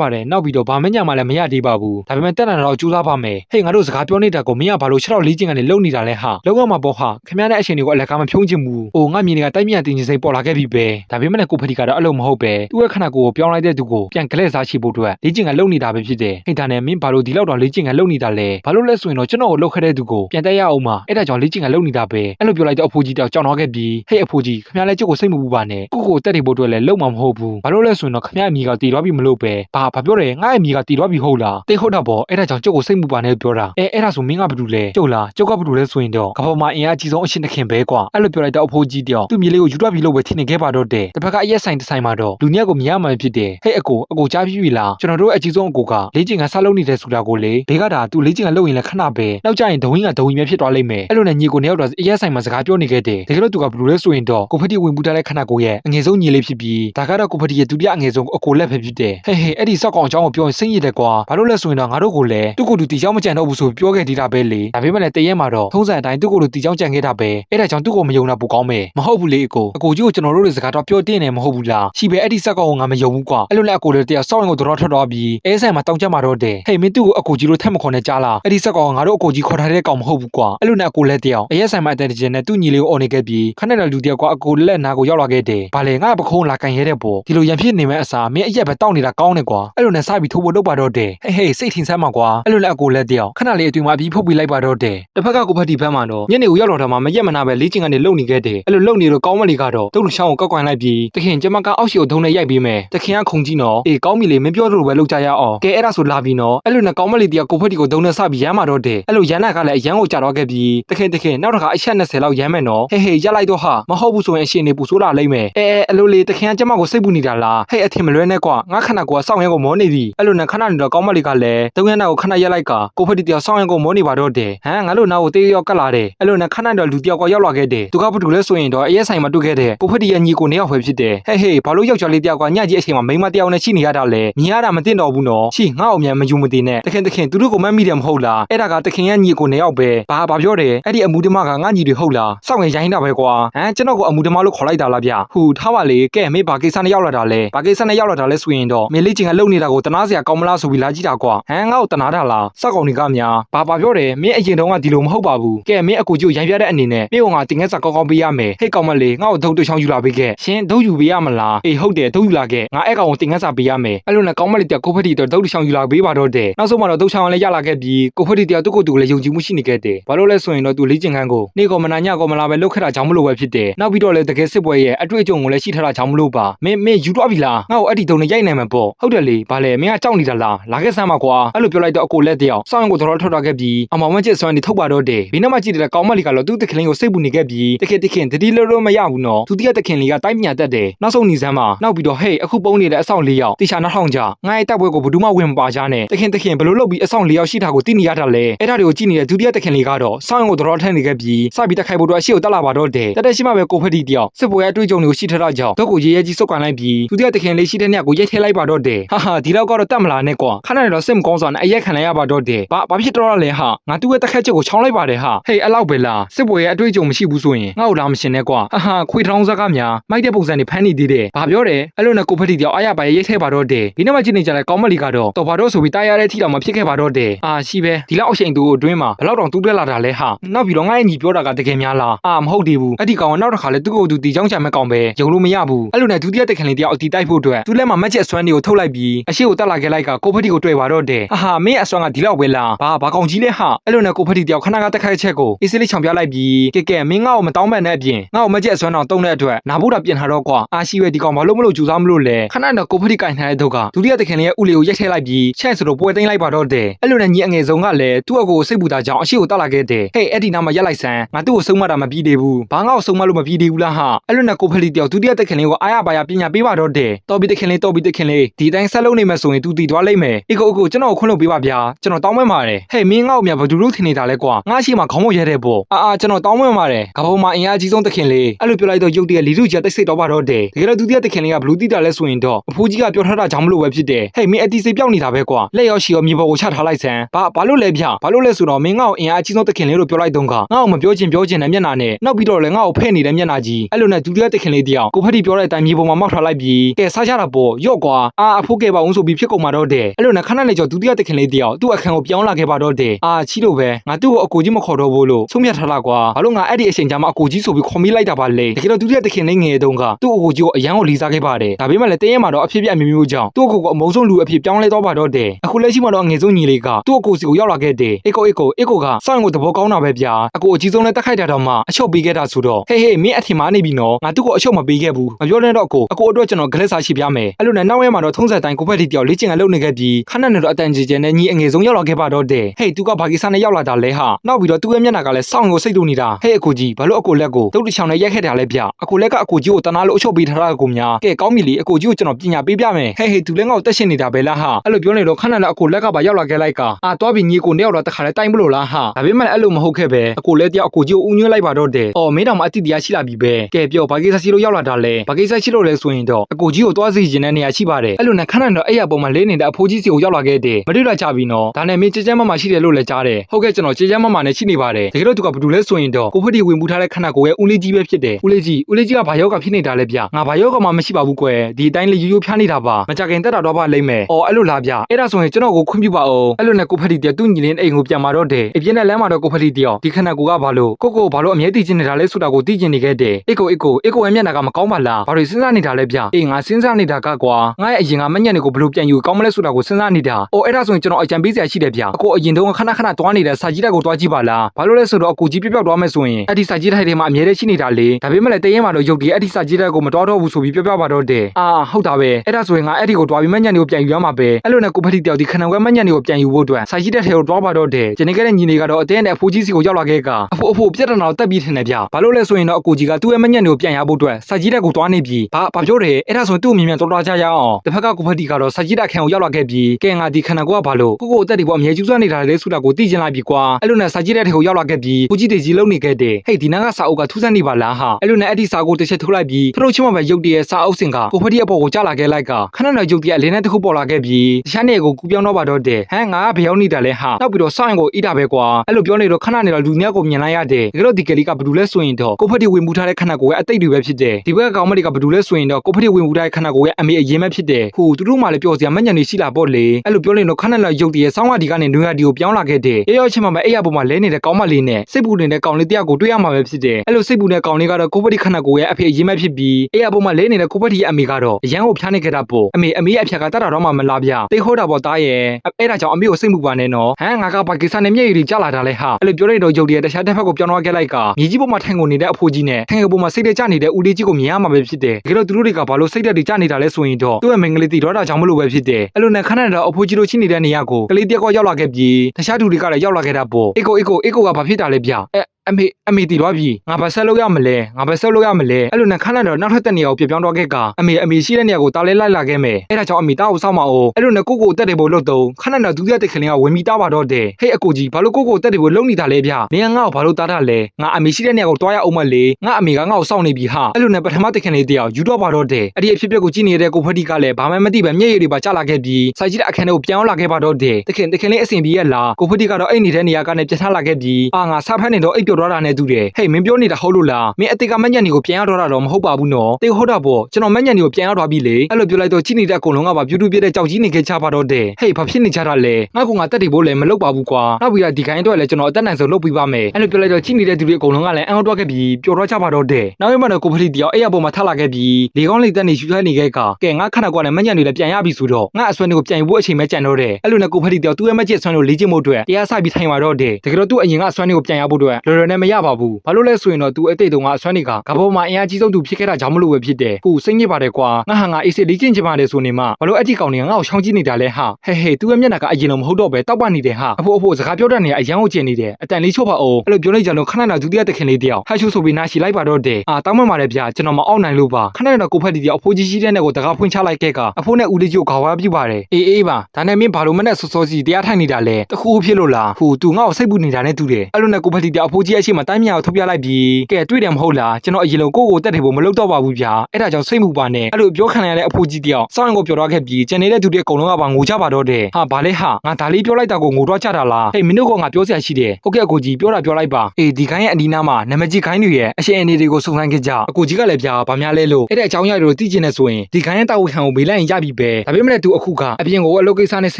ပါတယ်နောက်ပြီးတော့ဘာမှညမှလည်းမရသေးပါဘူးဒါပေမဲ့တက်လာတော့ကြိုးစားပါမယ်ဟေးငါတို့စကားပြောနေတာကိုမင်းကဘာလို့6တော့လေးချင်းကနေလုံနေတာလဲဟာလုံရမှာပေါ့ဟာခင်ဗျားနဲ့အချိန်တွေကိုအလကားမဖြုံးချင်ဘူးအိုငါမြင်နေတာတိုက်မြန်တင်ချင်စိတ်ပေါ်လာခဲ့ပြီပဲဒါပေမဲ့လည်းကိုဖတီကတော့အဲ့လိုမဟုတ်ပဲသူ့ရဲ့ခန္ဓာကိုယ်ကိုပြောင်းလိုက်တဲ့သူကိုပြန်ကလဲစားရှိဖို့အတွက်လေးချင်းကလုံနေတာပဲဖြစ်တယ်ဟေးဒါနဲ့မင်းဘာလို့ဒီလောက်တော့လေးချင်းကလုံနေတာလဲဘာလို့လဲဆိုရင်တော့ကျွန်တော်ကိုလှုပ်ခဲ့တဲ့သူကိုပြန်တက်ရအောင်ပါအဲ့ဒါကြောင့်လေးချင်းကလုံနေတာပဲအဲ့လိုပြောလိုက်တော့အဖိုးကြီးတောက်ကြောင်တော့ခဲ့ပြီးဟေးအဖိုးကြီးခင်ဗျားလည်းကျုပ်ကိုစိတ်မပူပါနဲ့ကိုကိုတက်နေဖို့အတွက်လည်းလုံမှာမဟုတ်ဘူးဘာလို့လဲဆိုရင်တော့ခင်ဗျားအမိကတည်သွားပြီမလို့ပဲဘာဘာပြောတယ်ငါ့အမိကတည်သွားပြီဟုတ်လားတိတ်ဟုတ်တာပေါ့အဲ့ဒါကြောင့်ကျုပ်ကိုစိတ်မပူပါနဲ့ပြောတာအဲအဲ့ဒါဆိုမင်းကဘာလုပ်လဲကျုပ်လားကျုပ်ကဘာလုပ်လဲဆိုရင်တော့ကဘာမှာအင်အားကြီးဆုံးအရှင်တခင်ပဲကွာအဲ့လိုပြောလိုက်တော့အဖိုးကြီးတောင်သူ့မြေလေးကိုယူထွက်ပြီလို့ပဲထင်နေခဲ့ပါတော့တယ်တစ်ဖက်ကအရက်ဆိုင်တစ်ဆိုင်မှာတော့လူနှစ်ယောက်ကိုမြင်ရမှဖြစ်တယ်ဟဲ့အကိုအကိုကြားပြီးပြီလားကျွန်တော်တို့အကြီးဆုံးအကိုကလေးကျင်ကဆက်လုပ်နေတယ်ဆိုတာကိုလေဘေးကဒါသူလေးကျင်ကလုပ်ရင်လည်းခဏပဲနောက်ကျရင်ဒဝင်းကဒဝင်းပဲဖြစ်သွားလိမ့်မယ်အဲ့လိုနဲ့ညီကိုနှစ်ယောက်တော့အရက်ဆိုင်မှာစကားပြောနေခဲ့တယ်တကယ်လို့သူကဘလူးလဲဆိုရင်တော့ကိုဖတီဝင်ပူထားတဲ့ခဏကိုရဲ့အငယ်ဆုံးညီလေးဖြစ်ပြီးဒါကတော့ကိုဖတီရဲ့ဒုတိယအငယ်ဆုံးအကိုလက်ပဲဖြစ်တယ်ဟဲ့ဟဲ့အဲ့ဒီစောက်ကောင်အကြောင်းကိုပြောရင်စိတ်ရတယ်ကွာဘာလို့လဲဆိုရင်တော့ငါတို့ကိုလည်းသူ့ကိုယ်သူတီချောင်းမကြံတော့ဘူးဆိုပြောခဲ့သေးတာပဲလေဒါပေမဲ့လည်းတရက်မှာတော့ထုံးစံအတိုင်းသူ့ကိုယ်သူတီချောင်းကြံခဲ့တာပဲအဲ့ဒါကြောင့်သူ့ကိုမယုံတာပိုကောင်းမယ်မဟုတ်ဘူးလေအကိုအကိုကြီးကိုကျွန်တော်တို့တွေစကားတော့ပြောတင်းနေမဟုတ်ဘူးလားရှိပဲအဲ့ဒီစက်ကောင်ကိုငါမယုံဘူးကွာအဲ့လိုလဲအကိုလည်းတရားစောက်ရင်ကိုတော်တော်ထွက်တော့ပြီးအဲဆိုင်မှာတောင်းကြမှာတော့တယ်ဟေးမင်းသူ့ကိုအကိုကြီးလို့ထက်မခေါ်နဲ့ကြားလားအဲ့ဒီစက်ကောင်ကငါတို့အကိုကြီးခေါ်ထားတဲ့ကောင်မဟုတ်ဘူးကွာအဲ့လိုနဲ့အကိုလည်းတရားအရက်ဆိုင်မှာအတန်တကျနဲ့သူ့ညီလေးကိုအော်နေခဲ့ပြီးခဏနဲ့လူတယောက်ကအကိုလက်နာကိုရောက်လာခဲ့တယ်ဘာလဲငါပခုံးလာကန်ရဲတဲ့ပေါ်ဒီလိုရံဖြစ်နေမဲ့အစားမင်းအရက်ပဲတောက်နေတာကောင်းနေကွာအဲ့လိုနဲ့စပြီးထိုးဖို့လုပ်ပါတော့တယ်ဟေးဟေးစိတ်ထင်ဆန်းမှာကွာအဲ့လိုနဲ့အကိုလည်းတရားခဏလေးအတွင်မှာအပြီးဖုတ်ပြီးလိုက်ပါတော့တယ်တစ်ဖက်ကကိုဖက်တီဘက်မှာတော့ညနေကိုရောက်လာတော့မှမရက်မနာပဲလေးချင်ကနေလုံနေခဲ့တယ်အဲ့လိုလုံနေလို့ကောင်းမလီကတော့တုတ်လူချောင်းကိုကောက်ကွိုင်းလိုက်ပြီးတခင်ကျမကအောက်ရှိကိုထုံးနဲ့ရိုက်ပြီးမယ်တခင်ကခုန်ကြည့်နော်အေးကောင်းပြီလေမင်းပြောသလိုပဲလုပ်ကြရအောင်ကဲအဲ့ဒါဆိုလာပြီနော်အဲ့လိုနဲ့ကောင်းမလီတရားကိုဖက်တီကိုဒုံနဲ့စပြီးရမ်းမာတော့တယ်အဲ့လိုရမ်းနာကလည်းအရန်ကိုကြာတော့ခဲ့ပြီးတခင်တခင်နောက်တစ်ခါအချက်20လောက်ရမ်းမယ်နော်ဟေးဟေးရက်လိုက်တော့ဟာမဟုတ်ဘူးဆိုရင်အရှင်နေပူဆိုးလာလိမ့်မယ်အဲအဲအလိုလေတခင်ကကျမကိုစိတ်ပူနေတာလားဟေးအထင်မလွဲနဲ့ကွာငါခဏကိုစောင့်ရဲကိုမောနေပြီအဲ့လိုနဲ့ခဏနေတော့ကောင်းမလီကလည်းတုံးရနာကိုခဏရက်လိုက်ကကိုဖက်တီတရားစောင့်ရဲကိုမောနေပါတော့တယ်ဟမ်ငါတို့နောက်ကိုတေးရောက်ကတ်လာတယ်အဲ့လိုနဲ့ခဏတော့လူတယောက်ကရောက်လာခဲ့တယ်သူကဘာတူလဲဆိုရင်တော့အရက်ဆိုင်မှာတွေ့ခဲ့တယ်ကိုဖက်တီရဲ့ညီကိုနေရောက်ဖွယ်ဖြစ်တယ်ဟဲ့ဟေးဘာလို့ယောက်ျားလေးတယောက်ကညကြီးအချိန်မှာမိန်းမတယောက်နဲ့ရှိနေရတာလဲမြင်ရတာမသိတော့ဘူးနော်ရှိငါ့အောင်မြန်မယူမသိနဲ့တခင်တခင်သူတို့ကိုမတ်မိတယ်မဟုတ်လားအဲ့ဒါကတခင်ရဲ့ညီကိုနေရောက်ပဲဘာဘာပြောတယ်အဲ့ဒီအမှုတမကငါညီတွေဟုတ်လားစောင့်ရင်ရိုင်းတာပဲကွာဟမ်ကျွန်တော်ကိုအမှုတမလို့ခေါ်လိုက်တာလားဗျဟူထားပါလေကဲမေးဘာကိစ္စနဲ့ရောက်လာတာလဲဘာကိစ္စနဲ့ရောက်လာတာလဲဆိုရင်တော့မေလေးချင်းကလုံနေတာကိုတနာစရာကောင်းမလားဆိုပြီးလာကြည့်တာကွာဟမ်ငါ့ကိုတနာတာလားစောက်ကောင်တွေကများဘာဘာပြောတယ်မင်းအရင်တုန်းကဒီလိုမဟုတ်ပါဘူးကဲမင်းအကူကြီးကိုရိုင်းပြတဲ့အနေနဲ့မင်းကငါတင်ငယ်စာကောင်းကောင်းပေးရမယ်ဟဲ့ကောင်မလေးငါ့ကိုဒုတ်တူချောင်းယူလာပေးခဲ့ရှင်ဒုတ်ယူပေးရမလားအေးဟုတ်တယ်ဒုတ်ယူလာခဲ့ငါအဲ့ကောင်ကိုတင်ငယ်စာပေးရမယ်အဲ့လိုနဲ့ကောင်းမလေးတကိုဖက်တီတော့ဒုတ်တူချောင်းယူလာပေးပါတော့တယ်နောက်ဆုံးမှတော့ဒုတ်ချောင်းလည်းရလာခဲ့ပြီးကိုဖက်တီတယောက်သူ့ကိုယ်သူလည်းယုံကြည်မှုရှိနေခဲ့တယ်ဘာလို့လဲဆိုရင်တော့သူလေးကျင်ခန်းကိုနေကောမနာညကောမလာပဲလုတ်ခက်တာကြောင့်မလို့ပဲဖြစ်တယ်နောက်ပြီးတော့လည်းတကယ်စစ်ပွဲရဲ့အတွေ့အကြုံကိုလည်းရှိထားတာကြောင့်မလို့ပါမင်းမင်းယူတော့ပြီလားငါ့ကိုအဲ့ဒီတုံနဲ့ရိုက်နိုင်မှာပေါ့ဟုတ်တယ်လေဘာလဲမင်းကကြောက်နေတာလားလာခဲ့စမ်းပါကွာအဲ့လိုပြောလိုက်တော့အကိုလက်တယောက်စောင်းကိုတော်တော်ထွက်သွားခဲ့ပြီးအမောင်မကျစ်စွမ်းနေထုတ်ပါတော့တယ်ဘေးနားမှာကြည့်တဲ့ကောင်းမလီကတော့သူ့တခင်လေးကိုစိတ်ပူနေခဲ့ပြီးတခင်တခင်တတိလို့လို့မရဘူးနော်သူတရဲ့တခင်လေးကတိုင်းပညာတတ်တယ်နောက်ဆုံးနေစမ်းမှာနောက်ပြီးတော့ဟေးအခုပုံနေတဲ့အဆောင်လေးယောက်တေချာနှောင်းကြငါရဲ့တပ်ပွဲကိုဘယ်သူမှဝင်မပါကြနဲ့တခင်တခင်ဘလို့လုပ်ပြီးအဆောင်လေးယောက်ရှိတာကိုသိနေရတာလေအဲ့ဒါတွေကိုကြည့်နေတဲ့ဒုတိယတခင်လေးကတော့စောင်းကိုတော်တော်ထက်နေခဲ့ပြီးစပြီးတက်ခိုက်ဖို့တော့အရှိကိုတက်လာပါတော့တယ်တက်တဲ့ရှိမှပဲကိုဖက်တီတယောက်စစ်ပွဲရဲ့အတွေ့အကြုံတွေကိုရှိထတာကြောင့်တော့ကိုရေးရဲကြီးစုပ်ကန်လိုက်ပြီးဒုတိယတခင်လေးရှိတဲ့ညကိုရိုက်ထဲလိုက်ပါတော့တယ်ဟာဟာဒီတော့ကတော့တတ်မလာနဲ့ကွာခဏနေတော့စစ်မကောင်းစွာနဲ့အရက်ခံလိုက်ရပါတော့တယ်ဘာဘာဖြစ်တော့လဲဟာငါသူ့ရဲ့တက်ခက်ချက်ကိုချောင်းလိုက်ပါတယ်ဟာဟေးအဲ့လောက်ပဲလားစစ်ပွဲရဲ့အတွေ့အကြုံမရှိဘူးဆိုရင်ငါ့ကိုလာမရှင်နဲ့ကွာဟာဟာခွေထောင်းစကားများမိုက်တဲ့ပုံစံတွေဖမ်းနေသေးတယ်ဘာပြောတယ်အဲ့လိုနဲ့ကိုဖက်တီတယောက်အားရပါရဲ့ရိုက်ထဲပါတော့တယ်ဒီနေ့မှကြည့်နေကြတဲ့ကောင်းမလီကတော့တော့ဘာတော့ဆိုပြီးတားရတဲ့ထီတော်မှာဖြစ်ခဲ့ပါတော့တယ်အာရှိပဲဒီလောက်အချိန်သူအတွင်းမှာဘလောက်တောင်တူးတွဲလာတာလဲဟာနောက်ပြီးတော့ငါ့ရဲ့ညီပြောတာကတကယ်များလားအာမဟုတ်သေးဘူးအဲ့ဒီကောင်ကနောက်တစ်ခါလဲသူ့ကိုယ်သူတီချောင်းချမဲ့ကောင်ပဲယုံလို့မရဘူးအဲ့လိုနဲ့ဒုတိယတက်ခင်လေးတယောက်အတီတိုက်ဖို့အတွက်သူ့လက်မှာမက်ချက်အစွမ်းတွေကိုထုတ်လိုက်ပြီးအရှိကိုတက်လာခဲ့လိုက်ကကိုဖက်တီကိုတွေ့ပါတော့တယ်ဟာဟာမင်းအစွမ်းကဒီလောက်ပဲလားဘာဘာကောင်ကြီးလဲဟာအဲ့လိုနဲ့ကိုဖက်တီတယောက်ခဏကတက်ခိုက်ချက်ကိုအေးစလေးချောင်ပြလိုက်ပြီးကဲကဲမင်းငါ့ကိုမတောင်းပန်တဲ့အပြင်ငါ့ကိုမက်ချက်အစွမ်းအောင်တုံးတဲ့အတွက်နာဖို့တာပြင်ထားတော့ကွာအာရှိပဲဒီကောင်ဘာလို့မလို့ကြူစားမလို့လဲခဏတော့ကိုဖက်တီကင်ထားတဲ့ဒုက္ခဒုတိယတက်ခင်လေးရဲ့ဥလေးကိုရိုက်ထည့်လိုက်ပြီးချက်ဆိုတော့ပွဲသိမ်းလိုက်ပါတော့တယ်အဲ့လိုနဲ့ညီအငယ်ဆုံးကလည်းသူ့အကိုစိတ်ပူတာကြောင့်အရှိကိုတက်လာခဲ့တယ်ဟေးအဲ့ဒီနားမှာရက်လိုက်စမ်းငါသူ့ကိုဆုံးမတာမပြီးသေးဘူးဘာငါ့ကိုဆုံးမလို့မပြီးသေးဘူးလားဟာအဲ့လိုနဲ့ကိုဖက်တီတယောက်ဒုတိယတက်ခင်လေးကိုအားရပါရပညာပေးပါတော့တယ်တော်ပြီးတက်ခင်လေးတော်ပြီးတက်ခင်လေးဒီတိုင်းဆက်လုံးနေမယ်ဆိုရင် तू တည်သွားလိမ့်မယ်အေကိုအကိုကျွန်တော်ကိုခွင့်လို့ပေးပါဗျာကျွန်တော်တောင်းပန်ပါတယ်ဟဲ့မင်းငါ့ကိုမြဘယ်သူလို့ထင်နေတာလဲကွာငါရှိမှခေါင်းမရဲတဲ့ပေါ့အာအာကျွန်တော်တောင်းပန်ပါတယ်ကဘောမှာအင်အားကြီးဆုံးတက်ခင်လေးအဲ့လိုပြောလိုက်တော့ရုတ်တရက်လီလူကြီးတိတ်ဆိတ်တော့ပါတော့တယ်တကယ်တော့ဒုတိယတက်ခင်လေးကဘလူးတိတာလဲဆိုရင်တော့အဖိုးကြီးကပြောထားတာကြောင့်မလို့ပဲဖြစ်တယ်ဟဲ့မင်းအတီစိတ်ပြောက်နေတာပဲကွာလက်ရောရှီရောမြေပေါ်ကိုချထားလိုက်စမ်းဘာဘာလို့လဲဗျဘာလို့လဲဆိုတော့မင်းငါ့ကိုအင်အားကြီးဆုံးတက်ခင်လေးလို့ပြောလိုက်တော့ကငါ့ကိုမပြောချင်ပြောချင်တဲ့မျက်နှာနဲ့နောက်ပြီးတော့လည်းငါ့ကိုဖဲ့နေတဲ့မျက်နှာကြီးအဲ့လိုနဲ့ဒုတိယတက်ခင်လေးတယောက်ကိုဖက်တီပြောတဲ့အတိုင်းမြေပေါ်မှာမောက်ထားလိုက်လိုက်ပြီးကဲစားကြတာပေါ့ရော့ကွာအာအဖိုးကဲပါအောင်ဆိုပြီးဖြစ်ကုန်มาတော့တဲ့အဲ့လိုနဲ့ခဏနဲ့ကြောဒုတိယတခင်လေးတယောက်သူ့အခန်းကိုပြောင်းလာခဲ့ပါတော့တဲ့အာချီလို့ပဲငါသူ့ကိုအကိုကြီးမခေါ်တော့ဘူးလို့ဆုံးဖြတ်ထားလာကွာဘာလို့ငါအဲ့ဒီအချိန်ကျမှအကိုကြီးဆိုပြီးခေါ်မိလိုက်တာပါလေတကယ်တော့ဒုတိယတခင်လေးငယ်တုန်းကသူ့အကိုကြီးကိုအရန်ကိုလီစားခဲ့ပါတယ်ဒါပေမဲ့လည်းတင်းရဲမှာတော့အဖြစ်ပြအမျိုးမျိုးကြောင့်သူ့အကိုကအမုန်းဆုံးလူအဖြစ်ပြောင်းလဲသွားပါတော့တဲ့အခုလက်ရှိမှာတော့ငယ်ဆုံးညီလေးကသူ့အကိုစီကိုရောက်လာခဲ့တဲ့အေကိုအေကိုအေကိုကစောင့်ကိုသဘောကောင်းတာပဲဗျာအကိုအကြီးဆုံးနဲ့တက်ခိုက်တာတော့မှအချုပ်ပေးခဲ့တာဆိုတော့ဟေးဟေးမင်းအထင်မှားနေပြီနော်ငါသူ့ကိုအချုပ်မပေးခဲ့ဘူးမပြောနဲ့တော့အကိုအကိုအတွက်ကျွန်တော်ဂလက်စားရှိပြမယ်အဲ့လိုနဲ့နောက်ရဲမှာတော့ထုံးစံတိုင်းကိုဖက်တီတယောက်လေ့ကျင့်ကလုပ်နေခဲ့ပြီးခဏနဲ့တော့အတန်ကြီးကျနဲ့ညီအငယ်ဆုံးရောက်လာခဲ့ပါတော့တဲ့ဟေးသူကဘာကိစ္စနဲ့ရောက်လာတာလဲဟာနောက်ပြီးတော့သူ့ရဲ့မျက်နှာကလည်းစောင့်ကိုစိတ်တူနေတာဟေးအကိုကြီးဘာလို့အကိုလက်ကိုတုတ်တချောင်းနဲ့ရက်ခဲ့တာလဲဗျအကိုလက်ကအကိုကြီးကိုတနာလို့အချုပ်ပေးထားတာကိုများကဲကောင်းပြီလေအကိုကြီးကိုကျွန်တော်ပညာပေးပြမယ်ဟေးဟေးသူလည်းငါ့ကိုတက်ရှင်နေတာပဲလားဟာအဲ့လိုပြောနေတော့ခဏနဲ့အကိုလက်ကပါရောက်လာခဲ့လိုက်ကအာတွားပြီးညီကိုနဲ့ရောက်တော့တခါလဲတိုင်မလို့လားဟာဒါပေမဲ့အဲ့လိုမဟုတ်ခဲ့ပဲအကိုလည်းတယောက်အကိုကြီးကိုဦးညွှန်းလိုက်ပါတော့တဲ့အော်မင်းတော်မအတိတရားရှိလာပြီပဲကဲပြောဘာကိစ္စရှိလို့ရောက်လာတာလဲဘာကိစ္စရှိလို့လဲဆိုရင်တော့အကိုကြီးကိုတွားစီခြင်းတဲ့နေရာရှိပါတယ်အဲ့လိုနဲ့ခဏတော့အဲ့ရပေါ်မှာလေးနေတဲ့အဖိုးကြီးစီကိုရောက်လာခဲ့တဲ့မတွေ့လာကြပြီနော်ဒါနဲ့မင်းကြကြမမရှိတယ်လို့လည်းကြားတယ်ဟုတ်ကဲ့ကျွန်တော်ကြကြမမနဲ့ရှိနေပါတယ်တကယ်တော့သူကဘာလို့လဲဆိုရင်တော့ကိုဖက်တီဝင်မှုထားတဲ့ခဏကိုရဲ့ဦးလေးကြီးပဲဖြစ်တယ်ဦးလေးကြီးဦးလေးကြီးကဘာယောဂဖြစ်နေတာလဲဗျငါဘာယောဂမှမရှိပါဘူးကွယ်ဒီအတိုင်းလေးရိုးရိုးဖျားနေတာပါမကြခင်တက်တာတော့ပါလိမ့်မယ်အော်အဲ့လိုလားဗျအဲ့ဒါဆိုရင်ကျွန်တော်ကိုခွင့်ပြုပါအောင်အဲ့လိုနဲ့ကိုဖက်တီတသူ့ညီလေးအိမ်ကိုပြန်มาတော့တယ်အပြင်းနဲ့လမ်းမှာတော့ကိုဖက်တီတယောက်ဒီခဏကိုကဘာလို့ကိုကိုဘာလို့အမြဲတည်ကျင်နေတာလဲဆိုတာကိုသိကျင်နေခဲ့တယ်အေကိုအေကိုအေကိုရဲ့မျက်နှာကမကောင်းပါလားဘာလို့စဉ်းစားနေတာလဲဗျအေးငါစဉ်းစားနေတာကကွာငါရဲ့အရင်ကမညက်နေကိုဘလို့ပြန်ယူကောင်းမလဲဆိုတာကိုစဉ်းစားနေတာအော်အဲ့ဒါဆိုရင်ကျွန်တော်အကြံပေးစရာရှိတယ်ဗျအကိုအရင်တုန်းကခဏခဏတွားနေတဲ့စာကြီးတက်ကိုတွားကြည့်ပါလားဘာလို့လဲဆိုတော့အကိုကြီးပြပြောက်သွားမယ်ဆိုရင်အဲ့ဒီစာကြီးတက်ထဲမှာအမြဲတမ်းရှိနေတာလေဒါပေမဲ့လည်းတရင်မှာတော့ရုပ်တည်အဲ့ဒီစာကြီးတက်ကိုမတွားတော့ဘူးဆိုပြီးပြောပြပါတော့တယ်အာဟုတ်တာပဲအဲ့ဒါဆိုရင်ငါအဲ့ဒီကိုတွားပြီးမညက်နေကိုပြန်ယူရမှာပဲအဲ့လိုနဲ့ကိုဖက်တီတယောက်ဒီခဏခွဲမညက်နေကိုပြန်ယူဖို့အတွက်စာကြီးတက်ထဲကိုတွားပါတော့တယ်ဂျနေခဲ့တဲ့ညီနေကတော့အတင်းနဲ့အဖိုးကြီးစီကိုရောက်လာခဲ့ကအဖိုးအဖိုးပြက်တနာကိုတက်ပြီးထင်တယ်ဗျဘာလို့လဲဆိုရင်တော့အကိုကြီးကသူ့ရဲ့မညက်နေကိုပြန်ရဖို့အတွက်စာကြီးတက်ကိုတွားနေပြီဘာဘာပြောတယ်အဲ့ဒါဆိုရင်သူ့အမြင်မြန်တော်တော်ကြရအောင်တစ်ဖက်ကကိုဖက်တီကတော့စာကြီးတက်ခံကိုရောက်လာခဲ့ပြီးကဲငါဒီခဏကွာဘာလို့ကိုကိုအသက်တွေပေါ်အမြဲကျူးစွာနေတာလေဆိုတာကိုသိချင်လိုက်ပြီကွာအဲ့လိုနဲ့စာကြီးတက်ထဲကိုရောက်လာခဲ့ပြီးကိုကြီးတေကြီးလုံနေခဲ့တယ်ဟေးဒီနားကစာအုပ်ကထူးဆန်းနေပါလားဟာအဲ့လိုနဲ့အဲ့ဒီစာကိုတစ်ချက်ထုတ်လိုက်ပြီးသူတို့ချင်းမပဲရုပ်တရက်စာအုပ်စင်ကကိုဖက်တီအပေါ်ကိုကျလာခဲ့လိုက်ကခဏနဲ့ရုပ်တရက်အလင်းနဲ့တစ်ခုပေါ်လာခဲ့ပြီးတခြားနေကိုကူပြောင်းတော့ပါတော့တယ်ဟမ်ငါကဘယ်ရောက်နေတာလဲဟာနောက်ပြီးတော့စောင့်ရင်ကိုဣတာပဲကွာအဲ့လိုပြောနေတော့ခဏနေတော့လူများကိုမြင်လိုက်ရတယ်တကယ်တော့ဒီကလေးကဘာလို့လဲဆိုရင်တော့ကိုဖက်တီဝင်မှုထားတဲ့ခဏကိုရဲ့အတိတ်တွေပဲဖြစ်တယ်ဒီဘက်ကကောင်မတွေကဘာလို့လဲဆိုရင်တော့ကိုဖက်တီဝင်မှုထားတဲ့ခဏကိုရဲ့အမေအရင်ပဲဖြစ်တယ်ဟိုသူတို့မှလည်းပြောစရာမညံ့နေရှိလာပေါ့လေအဲ့လိုပြောနေတော့ခဏနဲ့ရုပ်တရက်စောင်းဝဒီကနေနွေရာဒီကိုပြောင်းလာခဲ့တယ်ရောရောချင်းမှပဲအဲ့ရပေါ်မှာလဲနေတဲ့ကောင်မလေးနဲ့စိတ်ပူနေတဲ့ကောင်လေးတယောက်ကိုတွေ့ရမှာပဲဖြစ်တယ်အဲ့လိုစိတ်ပူနေတဲ့ကောင်လေးကတော့ကိုဖက်တီခဏကိုရဲ့အဖေအရင်ပဲဖြစ်ပြီးအဲ့ရပေါ်မှာလဲနေတဲ့ကိုဖက်တီရဲ့အမေကတော့အရန်ကိုဖျားနေခဲ့တာပေါ့အမေအမေရဲ့အဖြတ်ကတတ်တာတော့မှမလားဗျတိတ်ဟောတာပေါ့သားရဲ့အဲ့ဒါကြောင့်အမေကိုစိတ်မှုပါနဲ့နော်ဟမ်ငါကဘာကိစ္စနဲ့မျက်ရည်တွေကျလာတာလဲဟာအဲ့လိုပြောနေတော့ရုပ်တရက်တခြားတစ်ဖက်ကိုပြောင်းသွားခဲ့လိုက်ကမြေကြီးပေါ်မှာထိုင်ကုန်နေတဲ့အဖိုးကြီးနဲ့ထိုင်ကုန်ပေါ်မှာစိတ်တွေကျနေတဲ့ဦးလေးကြီးကိုမြင်ရမှာပဲဖြစ်တယ်တကယ်တော့သူတို့တွေကဘာလို့စိတ်တွေကျနေတာလဲဆိုရင်တော့သူ့ရဲ့မိန်းကလေးတီတော့တာကြောင့်မလို့ပဲဖြစ်တယ်အဲ့လိုနဲ့ခဏတော့အဖိုးကြီးတို့ရှိနေတဲ့နေရာကိုကလေးတယောက်ကရောက်လာခဲ့ပြီးတခြားသူတွေကလည်းရောက်လာခဲ့တာပေါ့အေကိုအေကိုအေကိုကဘာဖြစ်တာလဲဗျအဲ အမေအမေတီသွားပြီငါဘာဆက်လုပ်ရမလဲငါဘာဆက်လုပ်ရမလဲအဲ့လိုနဲ့ခဏတော့နောက်ထပ်တဲ့နေရာကိုပြပြောင်းတော့ခဲ့ကအမေအမေရှိတဲ့နေရာကိုတားလဲလိုက်လာခဲ့မယ်အဲ့ဒါကြောင့်အမေတားကိုစောင့်မအောင်အဲ့လိုနဲ့ကိုကိုအသက်တွေဖို့လှုပ်တော့ခဏတော့ဒုတိယတစ်ခလင်းကဝင်ပြီးတားပါတော့တယ်ဟေးအကိုကြီးဘာလို့ကိုကိုအသက်တွေဖို့လှုပ်နေတာလဲဗျမင်းကငါ့ကိုဘာလို့တားတာလဲငါအမေရှိတဲ့နေရာကိုတွားရအောင်မလေငါအမေကငါ့ကိုစောင့်နေပြီဟာအဲ့လိုနဲ့ပထမတစ်ခလင်းတယောက်ယူတော့ပါတော့တယ်အဲ့ဒီအဖြစ်ပြက်ကိုကြည့်နေတဲ့ကိုဖက်တီကလည်းဘာမှမသိပဲမျက်ရည်တွေပါကျလာခဲ့ပြီးစိုက်ကြည့်တဲ့အခန်းထဲကိုပြောင်းလာခဲ့ပါတော့တယ်တခင်တခင်လေးအဆင်ပြေရလားကိုဖက်တီကတော့အဲ့နေတဲ့နေရာကနေပြတ်ထလာခဲ့ပြီးအာငါစားဖက်နေတော့အိပ်ပျော်သွားတာနဲ့တူတယ်ဟေးမင်းပြောနေတာဟုတ်လို့လားမင်းအတိတ်ကမညံ့နေကိုပြန်ရတော့တာတော့မဟုတ်ပါဘူးနော်တေဟုတ်တာပေါ့ကျွန်တော်မညံ့နေကိုပြန်ရတော့ပြီလေအဲ့လိုပြောလိုက်တော့ချိနေတဲ့အကုန်လုံးကပါပြူတူပြတဲ့ကြောက်ကြီးနေခဲ့ချပါတော့တယ်ဟေးဘာဖြစ်နေကြတာလဲငါကငါတက်တည်ဖို့လည်းမလုပ်ပါဘူးကွာနောက်ပြီးတော့ဒီခိုင်းအတွက်လည်းကျွန်တော်အသက်နိုင်ဆုံးလုပ်ပြီးပါမယ်အဲ့လိုပြောလိုက်တော့ချိနေတဲ့သူတွေအကုန်လုံးကလည်းအံ့ဩတော့ခဲ့ပြီးပျော်တော့ချပါတော့တယ်နောက်ရမှတော့ကိုဖလီတယောက်အဲ့ရပေါ်မှာထလာခဲ့ပြီးလေကောင်းလေတက်နေရှူထွဲနေခဲ့ကကဲငါခဏကွာလည်းမညံ့နေလည်းပြန်ရပြီဆိုတော့ငါအစွမ်းတွေကိုပြန်ယူဖို့အချိန်ပဲကြံတော့တယ်အဲ့လိုနဲ့ကိုဖလီတယောက်သူ့ရဲ့မချစ်ဆွမ်းလို့လေ့ကျင့်ဖို့အတွက်တရားစပြီးထိုင်ပါတော့တယ်တကယ်တော့သူ့အရင်ကအစွမ်းတွေကိုပြန်ရဖို့အတွက်လော်လော်နဲ့မရပါဘူးဘာလို့လဲဆိုရင်တော့သူအတိတ်တုန်းကအစွမ်းတွေကကဘောမှာအင်အားကြီးဆုံးသူဖြစ်ခဲ့တာကြောင့်မလို့ပဲဖြစ်တယ်ဟိုစိတ်ညစ်ပါတယ်ကွာငါဟာငါအေးစစ်လေ့ကျင့်ချင်ပါတယ်ဆိုနေမှဘာလို့အကြည့်ကောင်တွေကငါ့ကိုရှောင်းကြည့်နေတာလဲဟာဟဲဟဲသူ့ရဲ့မျက်နှာကအရင်လိုမဟုတ်တော့ပဲတောက်ပနေတယ်ဟာအဖို့အဖို့စကားပြောတတ်နေတဲ့အရန်ကိုကျင်နေတယ်အတန်လေးချို့ပါအောင်အဲ့လိုပြောလိုက်ကြလို့ခဏနာဒုတိယတခင်လေးတယောက်ဟာချို့ဆိုပြီးနားရှိလိုက်ပါတော့တယ်အာတောင်းမှပါတယ်ဗျာကျွန်တော်မအောင်နိုင်လို့ပါခဏတော့ကိုဖက်တီတယောက်အဖိုးကြီးရှိတဲ့နဲ့ကိုတကားဖွင့်ချလိုက်ခဲ့ကအဖိုးနဲ့ဦးလေးကြီးကိုခေါ်ဝါပြပါတယ်အေးအေးပါဒါနဲ့မင်းဘာလို့မနဲ့စောစောစီတရားထိုင်နေတာလဲတခုဖြစ်လို့လားဟိုသူငါ့ကိုစိတ်ပူနေတာနဲ့တူတယ်အဲ့လိုနဲ့ကိုဖက်တီတယောက်အဖိုးကြီးရဲ့အရှိမတိုင်းမြောက်ထုတ်ပြလိုက်ပြီးကဲတွေ့တယ်မဟုတ်လားကျွန်တော်အရင်လုံးကိုကိုတက်တယ်ဖို့မလုပ်တော့ပါဘူးဗျာအဲ့ဒါကြောင့်စိတ်မှုပါနဲ့အဲ့လိုပြောခံရတဲ့အဖိုးကြီးတယောက်စောင်းရင်ကိုပြောတော့ခဲ့ပြီးကျန်နေတဲ့သူတွေအကုန်လုံးကပါငိုကြပါတော့တယ်ဟာဘာလဲဟာငါဒါလေးပြောလိုက်တာကိုငိုတော့ကြတာလားဟေးမင်းတို့ကငါပြောစရာရှိတယ်ဟုတ်ကဲ့အကိုကြီးပြောတာပြောလိုက်ပါအေးဒီခိုင်းရဲ့အနီးနားမှာနာမကြီးခိုင်းတွေရဲ့အရှင်အနေတွေကိုစုံစမ်းခဲ့ကြအကိုကြီးကလည်းဗျာဘာများလဲလို့အဲ့တဲ့အကြောင်းအရာတွေကိုသိချင်နေဆိုရင်ဒီခိုင်းရဲ့တာဝန်ခံကိုမေးလိုက်ရင်ရပြီပဲဒါပေမဲ့သူအခုကအပြင်ကိုအလုပ်ကိစ္စနဲ့ဆ